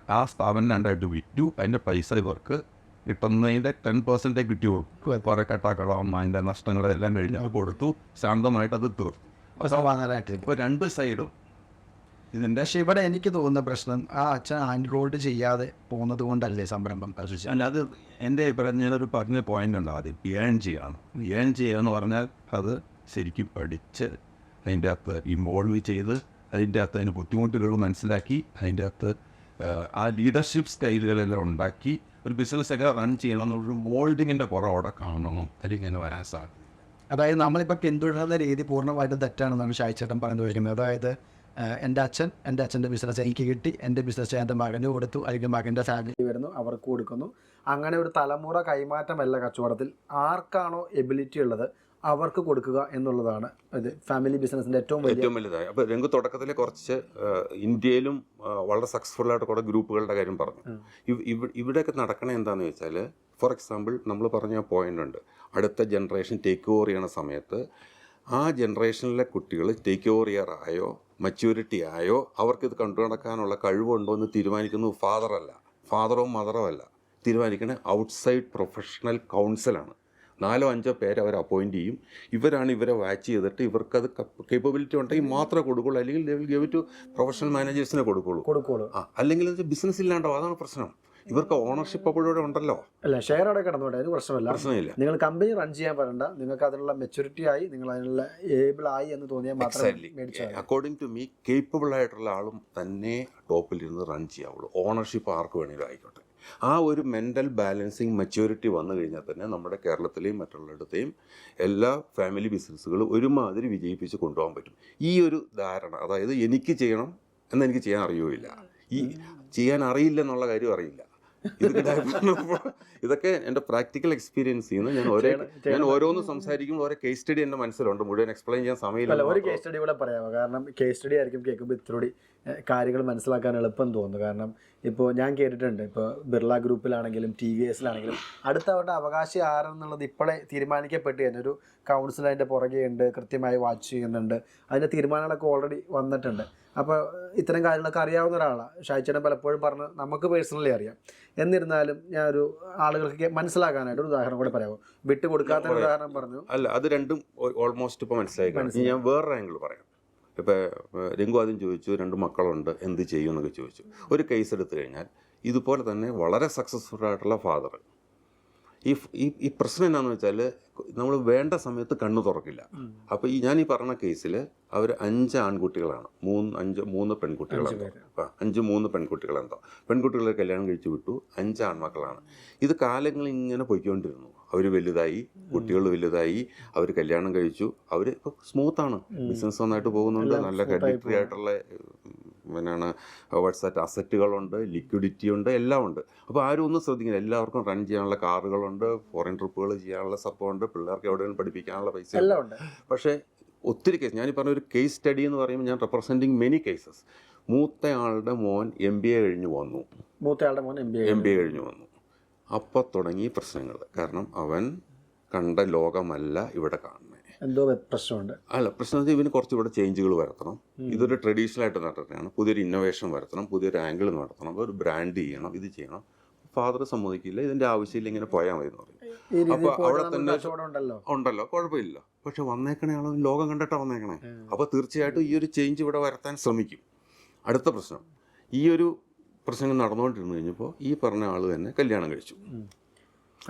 ആ സ്ഥാപനം രണ്ടായിട്ട് വിറ്റു. അതിന്റെ പൈസ ഇവർക്ക് കിട്ടുന്നതിന്റെ ടെൻ പെർസെന്റേ കിട്ടിയുള്ളൂ. കുറേ കട്ടാക്കളം അതിന്റെ നഷ്ടങ്ങളെല്ലാം കഴിഞ്ഞ് അത് കൊടുത്തു. ശാന്തമായിട്ട് അത് തീർത്തു ഇപ്പോൾ രണ്ട് സൈഡും ഇതിന്റെ പക്ഷേ ഇവിടെ എനിക്ക് തോന്നുന്ന പ്രശ്നം ആ അച്ഛൻ ആൻഡ്രോൾഡ് ചെയ്യാതെ പോകുന്നത് കൊണ്ടല്ലേ സംരംഭം അല്ല അത് എന്റെ ഒരു പറഞ്ഞ പോയിന്റ് ഉണ്ട് ആദ്യം. ഏൺ ചെയ്യണം. ഏൺ ചെയ്യുക എന്ന് പറഞ്ഞാൽ അത് ശരിക്കും പഠിച്ച് അതിന്റെ അകത്ത് ഇൻവോൾവ് ചെയ്ത് അതിന്റെ അകത്ത് അതിന് ബുദ്ധിമുട്ടുകൾ മനസ്സിലാക്കി അതിന്റെ അകത്ത് ആ, ലീഡർഷിപ്പ് സ്റ്റൈലുകളെല്ലാം ഉണ്ടാക്കി ഒരു ബിസിനസ് ഒക്കെ റൺ ചെയ്യണം എന്നുള്ളൊരു മോൾഡിങ്ങിന്റെ കുറവ് അവിടെ കാണണം. അതിങ്ങനെ വരാൻ സാധിക്കും അതായത് നമ്മളിപ്പോൾ പിന്തുടരുന്ന രീതി പൂർണമായിട്ടും തെറ്റാണെന്നാണ് ഷായിച്ചേട്ടൻ പറഞ്ഞു വരുന്നത്. അതായത് എന്റെ അച്ഛൻ എന്റെ അച്ഛന്റെ ബിസിനസ് എനിക്ക് കിട്ടി എന്റെ ബിസിനസ് എന്റെ മകന് കൊടുത്തു അല്ലെങ്കിൽ മകന്റെ ഫാമിലി വരുന്നു അവർക്ക് കൊടുക്കുന്നു. അങ്ങനെ ഒരു തലമുറ കൈമാറ്റമല്ല കച്ചവടത്തിൽ. ആർക്കാണോ എബിലിറ്റി ഉള്ളത് അവർക്ക് കൊടുക്കുക എന്നുള്ളതാണ് ഇത് ഫാമിലി ബിസിനസിന്റെ ഏറ്റവും വലിയ ഏറ്റവും വലുതായി. അപ്പോൾ രംഗു തുടക്കത്തിൽ കുറച്ച് ഇന്ത്യയിലും വളരെ സക്സസ്ഫുൾ ആയിട്ട് കുറേ ഗ്രൂപ്പുകളുടെ കാര്യം പറഞ്ഞു. ഇവിടെയൊക്കെ നടക്കണേ എന്താണെന്ന് വെച്ചാൽ ഫോർ എക്സാമ്പിൾ നമ്മൾ പറഞ്ഞ പോയിന്റ് ഉണ്ട്. അടുത്ത ജനറേഷൻ ടേക്ക് ഓവർ ചെയ്യണ സമയത്ത് ആ ജനറേഷനിലെ കുട്ടികൾ ടേക്ക് ഓവർ ചെയ്യാറായോ മച്യൂരിറ്റി ആയോ അവർക്ക് ഇത് കണ്ടു നടക്കാനുള്ള കഴിവുണ്ടോ എന്ന് തീരുമാനിക്കുന്നത് ഫാദറല്ല ഫാദറോ മദറോ അല്ല. തീരുമാനിക്കുന്നത് ഔട്ട്സൈഡ് പ്രൊഫഷണൽ കൗൺസിലാണ് നാലോ അഞ്ചോ പേര് അവർ അപ്പോയിന്റ് ചെയ്യും. ഇവരാണ് ഇവരെ വാച്ച് ചെയ്തിട്ട് ഇവർക്കത് കേപ്പബിലിറ്റി ഉണ്ടെങ്കിൽ മാത്രമേ കൊടുക്കുള്ളൂ. അല്ലെങ്കിൽ they will give to professional മാനേജേഴ്സിനെ കൊടുക്കുള്ളൂ. കൊടുക്കുള്ളൂ. ആ അല്ലെങ്കിൽ ബിസിനസ് ഇല്ലാണ്ടോ അതാണ് പ്രശ്നം. ഇവർക്ക് ഓണർഷിപ്പ് അപ്പോഴും ഉണ്ടല്ലോ. അല്ല ഷെയർ അവിടെ കിടന്നോട്ടെ? അതിന് പ്രശ്നമല്ല. പ്രശ്നമില്ല. നിങ്ങൾ കമ്പനി റൺ ചെയ്യാൻ പറയണ്ട നിങ്ങൾക്ക് അതിനുള്ള മെച്ചൂരിറ്റി ആയി നിങ്ങൾ അതിനുള്ള ഏബിൾ ആയി എന്ന് തോന്നിയാൽ മാത്രം മേടിച്ചാൽ മതി. അക്കോർഡിംഗ് ടു മീ കേപ്പബിൾ ആയിട്ടുള്ള ആളും തന്നെ ടോപ്പിൽ ഇരുന്ന് റൺ ചെയ്യാവുള്ളൂ. ഓണർഷിപ്പ് ആർക്ക് വേണമെങ്കിലും ആയിക്കോട്ടെ. ആ ഒരു മെന്റൽ ബാലൻസിങ് മെച്യൂരിറ്റി വന്നു കഴിഞ്ഞാൽ തന്നെ നമ്മുടെ കേരളത്തിലെയും മറ്റുള്ളിടത്തെയും എല്ലാ ഫാമിലി ബിസിനസ്സുകളും ഒരുമാതിരി വിജയിപ്പിച്ച് കൊണ്ടുപോകാൻ പറ്റും. ഈ ഒരു ധാരണ അതായത് എനിക്ക് ചെയ്യണം എന്നെനിക്ക് ചെയ്യാൻ അറിയുമില്ല ഈ ചെയ്യാൻ അറിയില്ല എന്നുള്ള കാര്യം അറിയില്ല. ഇതൊക്കെ എന്റെ പ്രാക്ടിക്കൽ എക്സ്പീരിയൻസ് ചെയ്യുന്ന ഞാൻ ഒരേ ഞാൻ ഓരോന്നും സംസാരിക്കുമ്പോൾ ഓരോ കേസ് സ്റ്റഡി എന്റെ മനസ്സിലുണ്ട്. മുഴുവൻ എക്സ്പ്ലെയിൻ ചെയ്യാൻ സമയമില്ല ഒരു കേസ് സ്റ്റഡി കൂടെ പറയാമോ? കാരണം കേസ് സ്റ്റഡി ആയിരിക്കും കേൾക്കുമ്പോൾ ഇത്തിരി കാര്യങ്ങൾ മനസ്സിലാക്കാൻ എളുപ്പം തോന്നുന്നു. കാരണം ഇപ്പോൾ ഞാൻ കേട്ടിട്ടുണ്ട് ഇപ്പോൾ ബിർള ഗ്രൂപ്പിലാണെങ്കിലും ടി വി എസിലാണെങ്കിലും അടുത്ത അവരുടെ അവകാശി ആരെന്നുള്ളത് ഇപ്പോഴേ തീരുമാനിക്കപ്പെട്ട്. തന്നെ ഒരു കൗൺസിൽ അതിന്റെ പുറകെ ഉണ്ട് കൃത്യമായി വാച്ച് ചെയ്യുന്നുണ്ട്. അതിന്റെ തീരുമാനങ്ങളൊക്കെ ഓൾറെഡി വന്നിട്ടുണ്ട്. അപ്പോൾ ഇത്തരം കാര്യങ്ങളൊക്കെ അറിയാവുന്ന ഒരാളാണ് ഷായിച്ചേട്ടൻ പലപ്പോഴും പറഞ്ഞ് നമുക്ക് പേഴ്സണലി അറിയാം. എന്നിരുന്നാലും ഞാൻ ഒരു ആളുകൾക്ക് മനസ്സിലാക്കാനായിട്ട് ഒരു ഉദാഹരണം കൂടെ പറയാമോ? വിട്ടുകൊടുക്കാത്ത ഉദാഹരണം പറഞ്ഞു. അല്ല അത് രണ്ടും ഓൾമോസ്റ്റ് ഇപ്പോൾ മനസ്സിലായി. മനസ്സിലായി. ഞാൻ വേറൊരു ആംഗിൾ പറയാം. ഇപ്പോൾ രംഗു ആദ്യം ചോദിച്ചു രണ്ട് മക്കളുണ്ട് എന്ത് ചെയ്യും? എന്നൊക്കെ ചോദിച്ചു. ഒരു കേസ് എടുത്തു കഴിഞ്ഞാൽ ഇതുപോലെ തന്നെ വളരെ സക്സസ്ഫുൾ ആയിട്ടുള്ള ഫാദർ ഈ ഈ പ്രശ്നം എന്താണെന്ന് വെച്ചാൽ നമ്മൾ വേണ്ട സമയത്ത് കണ്ണു തുറക്കില്ല. അപ്പോൾ ഈ ഞാൻ ഈ പറഞ്ഞ കേസിൽ അവർ അഞ്ച് ആൺകുട്ടികളാണ്. മൂന്ന് അഞ്ച് മൂന്ന് പെൺകുട്ടികളാണ്. അഞ്ച് മൂന്ന് പെൺകുട്ടികളെന്തോ. പെൺകുട്ടികളെ കല്യാണം കഴിച്ചു വിട്ടു. അഞ്ച് ആൺമക്കളാണ്. ഇത് കാലങ്ങൾ ഇങ്ങനെ പൊയ്ക്കൊണ്ടിരുന്നു. അവർ വലുതായി കുട്ടികൾ വലുതായി അവർ കല്യാണം കഴിച്ചു. അവർ ഇപ്പോൾ സ്മൂത്താണ് ബിസിനസ് നന്നായിട്ട് പോകുന്നുണ്ട്. നല്ല ഹെഡിറ്ററി ആയിട്ടുള്ള പിന്നാണ് വാട്സാറ്റ് അസറ്റുകളുണ്ട് ലിക്വിഡിറ്റി ഉണ്ട് എല്ലാം ഉണ്ട് അപ്പോൾ ആരും ഒന്നും ശ്രദ്ധിക്കില്ല എല്ലാവർക്കും റൺ ചെയ്യാനുള്ള കാറുകളുണ്ട് ഫോറിൻ ട്രിപ്പുകൾ ചെയ്യാനുള്ള സംഭവമുണ്ട് പിള്ളേർക്ക് എവിടെയെങ്കിലും പഠിപ്പിക്കാനുള്ള പൈസ എല്ലാം ഉണ്ട് പക്ഷേ ഒത്തിരി കേസ് ഞാൻ പറഞ്ഞ ഒരു കേസ് സ്റ്റഡി എന്ന് പറയുമ്പോൾ ഞാൻ റെപ്രസെന്റിങ് മെനി കേസസ്. മൂത്തയാളുടെ മോൻ എം ബി എ കഴിഞ്ഞ് വന്നു. മൂത്തയാളുടെ മോൻ M B M B A കഴിഞ്ഞ്. വന്നു. അപ്പോൾ തുടങ്ങി പ്രശ്നങ്ങൾ. കാരണം അവൻ കണ്ട ലോകമല്ല ഇവിടെ കാണുന്നത്. എന്തോ പ്രശ്നമുണ്ട്. അല്ല പ്രശ്നം ഇവന് കുറച്ച് ഇവിടെ ചേഞ്ചുകൾ വരുത്തണം ഇതൊരു ട്രഡീഷണൽ ആയിട്ട് നടത്തുകയാണ് പുതിയൊരു ഇന്നോവേഷൻ വരുത്തണം പുതിയൊരു ആംഗിൾ നടത്തണം ഒരു ബ്രാൻഡ് ചെയ്യണം ഇത് ചെയ്യണം. ഫാദർ സമ്മതിക്കില്ല ഇതിന്റെ ആവശ്യമില്ല ഇങ്ങനെ പോയാൽ മതി എന്ന് പറയും. അപ്പൊ അവിടെ തന്നെ- ഉണ്ടല്ലോ. കുഴപ്പമില്ല. പക്ഷെ വന്നേക്കണേ ആളും ലോകം കണ്ടിട്ടാ വന്നേക്കണേ. അപ്പോൾ തീർച്ചയായിട്ടും ഈ ഒരു ചേഞ്ച് ഇവിടെ വരുത്താൻ ശ്രമിക്കും. അടുത്ത പ്രശ്നം. ഈ ഒരു പ്രശ്നങ്ങൾ നടന്നുകൊണ്ടിരുന്നു കഴിഞ്ഞപ്പോൾ ഈ പറഞ്ഞ ആൾ തന്നെ കല്യാണം കഴിച്ചു.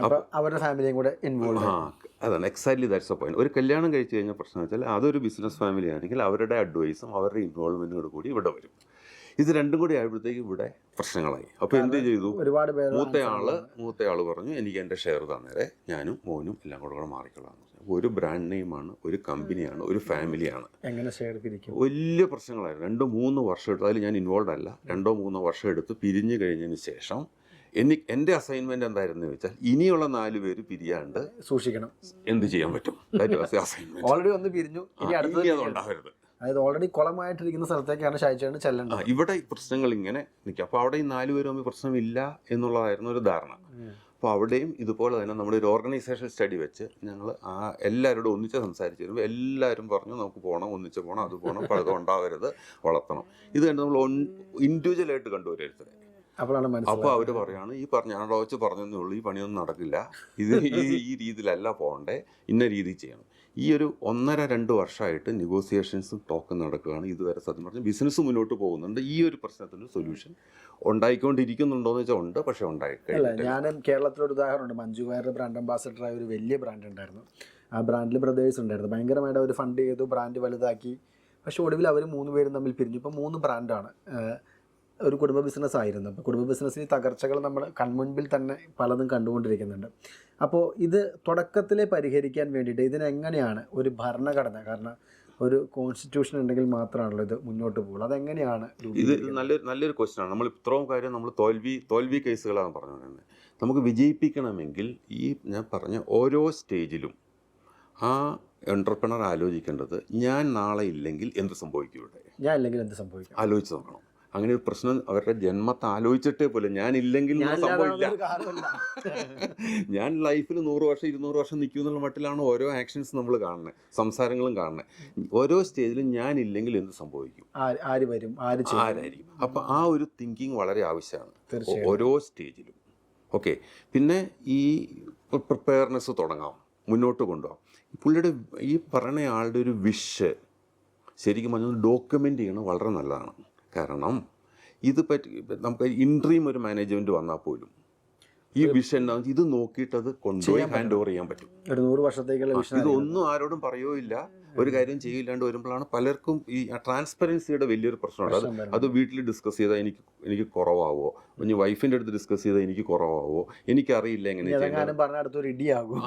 അപ്പൊ അവരുടെ ഫാമിലിയും കൂടെ ഇൻവോൾവ് ആ അതാണ് എക്സാക്ട്ലി ദാറ്റ്സ് എ പോയിന്റ് ഒരു കല്യാണം കഴിച്ചു കഴിഞ്ഞാൽ പ്രശ്നം വെച്ചാൽ അതൊരു ബിസിനസ് ഫാമിലി ആണെങ്കിൽ അവരുടെ അഡ്വൈസും അവരുടെ ഇൻവോൾവ്മെന്റും കൂടി ഇവിടെ വരും. ഇത് രണ്ടും കൂടി ആയപ്പോഴത്തേക്ക് ഇവിടെ പ്രശ്നങ്ങളായി. അപ്പോൾ എന്ത് ചെയ്തു? ഒരുപാട് മൂത്തയാൾ മൂത്തയാൾ പറഞ്ഞു എനിക്ക് എന്റെ ഷെയർ തന്നേരെ. ഞാനും മോനും എല്ലാം കൂടെ കൂടെ മാറിക്കൊള്ളാം. അപ്പോൾ ഒരു ബ്രാൻഡ് നെയിമാണ് ഒരു കമ്പനിയാണ് ഒരു ഫാമിലിയാണ് എങ്ങനെ ഷെയർ പിരിക്കും വലിയ പ്രശ്നങ്ങളായിരുന്നു. രണ്ടോ മൂന്ന് വർഷം എടുത്ത് അതിൽ ഞാൻ ഇൻവോൾവ് അല്ല. രണ്ടോ മൂന്നോ വർഷം എടുത്ത് പിരിഞ്ഞു കഴിഞ്ഞതിന് ശേഷം എനിക്ക് എന്റെ അസൈൻമെന്റ് എന്തായിരുന്നു വെച്ചാൽ ഇനിയുള്ള നാല് പേര് പിരിയാണ്ട് സൂക്ഷിക്കണം. എന്ത് ചെയ്യാൻ പറ്റും? അസൈൻമെന്റ് ഓൾറെഡി ഒന്ന് പിരിഞ്ഞു. ഇനി അടുത്തത്. അതായത് ഓൾറെഡി കുളമായിട്ടിരിക്കുന്ന സ്ഥലത്തേക്കാണ് ഷായിച്ചേട്ടൻ ആ, ചെല്ലേണ്ടത് ഇവിടെ പ്രശ്നങ്ങൾ ഇങ്ങനെ നിൽക്കുക അപ്പോൾ അവിടെ ഈ നാല് പേരും തമ്മിൽ പ്രശ്നമില്ല എന്നുള്ളതായിരുന്നു ഒരു ധാരണ. അപ്പോൾ അവിടെയും ഇതുപോലെ തന്നെ നമ്മുടെ ഒരു ഓർഗനൈസേഷൻ സ്റ്റഡി വെച്ച് ഞങ്ങൾ ആ എല്ലാവരോടും ഒന്നിച്ച് സംസാരിച്ച് വരുമ്പോൾ എല്ലാവരും പറഞ്ഞു നമുക്ക് പോകണം ഒന്നിച്ച് പോകണം അത് പോകണം പഴുതം ഉണ്ടാവരുത് വളർത്തണം. ഇത് കണ്ട് നമ്മൾ ഇൻഡിവിജ്വലായിട്ട് കണ്ടു അപ്പോഴാണ് അപ്പോൾ മനസ്സിലായത്. അവർ പറയാണ് ഈ പറഞ്ഞ ഞാൻ വെച്ച് പറഞ്ഞതേ ഉള്ളൂ ഈ പണിയൊന്നും നടക്കില്ല. ഇത് ഈ ഈ രീതിയിലല്ല പോകണ്ടേ ഇന്ന രീതി ചെയ്യണം. ഈ ഒരു ഒന്നര രണ്ട് വർഷമായിട്ട് നെഗോസിയേഷൻസും ടോക്കും നടക്കുകയാണ് ഇതുവരെ സത്യം പറഞ്ഞാൽ ബിസിനസ് മുന്നോട്ട് പോകുന്നുണ്ട്. ഈ ഒരു പ്രശ്നത്തിന് സൊല്യൂഷൻ ഉണ്ടായിക്കൊണ്ടിരിക്കുന്നുണ്ടോ എന്ന് വെച്ചാൽ ഉണ്ട് പക്ഷേ ഉണ്ടായി ഞാനും കേരളത്തിലൊരു ഉദാഹരണമുണ്ട് മഞ്ജു വാര്യർ ബ്രാൻഡ് ആയ ഒരു വലിയ ബ്രാൻഡ് ഉണ്ടായിരുന്നു. ആ ബ്രാൻഡിൽ ബ്രദേഴ്സ് ഉണ്ടായിരുന്നു. ഭയങ്കരമായിട്ട് അവർ ഫണ്ട് ചെയ്തു ബ്രാൻഡ് വലുതാക്കി. പക്ഷേ ഒടുവിൽ അവർ മൂന്ന് പേരും തമ്മിൽ പിരിഞ്ഞു. ഇപ്പോൾ മൂന്ന് ബ്രാൻഡാണ് ഒരു കുടുംബ ബിസിനസ് ആയിരുന്നു. അപ്പോൾ കുടുംബ ബിസിനസ്സിന് തകർച്ചകൾ നമ്മൾ കൺമുൻപിൽ തന്നെ പലതും കണ്ടുകൊണ്ടിരിക്കുന്നുണ്ട്. അപ്പോൾ ഇത് തുടക്കത്തിലെ പരിഹരിക്കാൻ വേണ്ടിയിട്ട് ഇതിനെങ്ങനെയാണ് ഒരു ഭരണഘടന കാരണം ഒരു കോൺസ്റ്റിറ്റ്യൂഷൻ ഉണ്ടെങ്കിൽ മാത്രമാണല്ലോ ഇത് മുന്നോട്ട് പോകുള്ളൂ. അതെങ്ങനെയാണ് ഇത് നല്ല നല്ലൊരു നല്ലൊരു ക്വസ്റ്റ്യൻ ആണ്. നമ്മൾ ഇത്രയും കാര്യം നമ്മൾ തോൽവി തോൽവി കേസുകളാണ് പറഞ്ഞു തന്നെ നമുക്ക് വിജയിപ്പിക്കണമെങ്കിൽ ഈ ഞാൻ പറഞ്ഞ ഓരോ സ്റ്റേജിലും ആ എന്റർപ്രണർ ആലോചിക്കേണ്ടത് ഞാൻ നാളെ ഇല്ലെങ്കിൽ എന്ത് സംഭവിക്കും ഇവിടെ? ഞാൻ ഇല്ലെങ്കിൽ എന്ത് സംഭവിക്കും? ആലോചിച്ച് നോക്കണം. അങ്ങനെ ഒരു പ്രശ്നം അവരുടെ ജന്മത്തെ ആലോചിച്ചിട്ടേ പോലെ ഞാൻ ഇല്ലെങ്കിൽ ഞാൻ ലൈഫിൽ നൂറ് വർഷം ഇരുന്നൂറ് വർഷം നിൽക്കും എന്നുള്ള മട്ടിലാണ് ഓരോ ആക്ഷൻസ് നമ്മൾ കാണുന്നത് സംസാരങ്ങളും കാണുന്നത് ഓരോ സ്റ്റേജിലും ഞാൻ ഇല്ലെങ്കിൽ എന്ത് സംഭവിക്കും? ആര് വരും? ആര് ആരായിരിക്കും? അപ്പം ആ ഒരു തിങ്കിങ് വളരെ ആവശ്യമാണ്. ഓരോ സ്റ്റേജിലും ഓക്കെ പിന്നെ ഈ പ്രിപ്പയർനെസ് തുടങ്ങാം. മുന്നോട്ട് കൊണ്ടുപോകാം. പുള്ളിയുടെ ഈ പറയുന്ന ആളുടെ ഒരു വിഷ് ശരിക്കും പറഞ്ഞാൽ ഡോക്യുമെന്റ് ചെയ്യണം വളരെ നല്ലതാണ്. കാരണം ഇത് പറ്റി നമുക്ക് ഇൻട്രീം ഒരു മാനേജ്മെന്റ് വന്നാൽ പോലും ഈ വിഷൻ ഇത് നോക്കിയിട്ട് അത് കൊണ്ടുപോയി ഹാൻഡ് ഓവർ ചെയ്യാൻ പറ്റും. ഒരു നൂറ് വർഷത്തേക്കുള്ള വിഷൻ ഇതൊന്നും ആരോടും പറയുകയില്ല ഒരു കാര്യം ചെയ്യില്ലാണ്ട് വരുമ്പോഴാണ് പലർക്കും ഈ ട്രാൻസ്പെറൻസിയുടെ വലിയൊരു പ്രശ്നമുണ്ട്. അത് അത് വീട്ടിൽ ഡിസ്കസ് ചെയ്താൽ എനിക്ക് എനിക്ക് കുറവാവോ? ഇനി വൈഫിന്റെ അടുത്ത് ഡിസ്കസ് ചെയ്താൽ എനിക്ക് കുറവാവോ? എനിക്കറിയില്ല എങ്ങനെ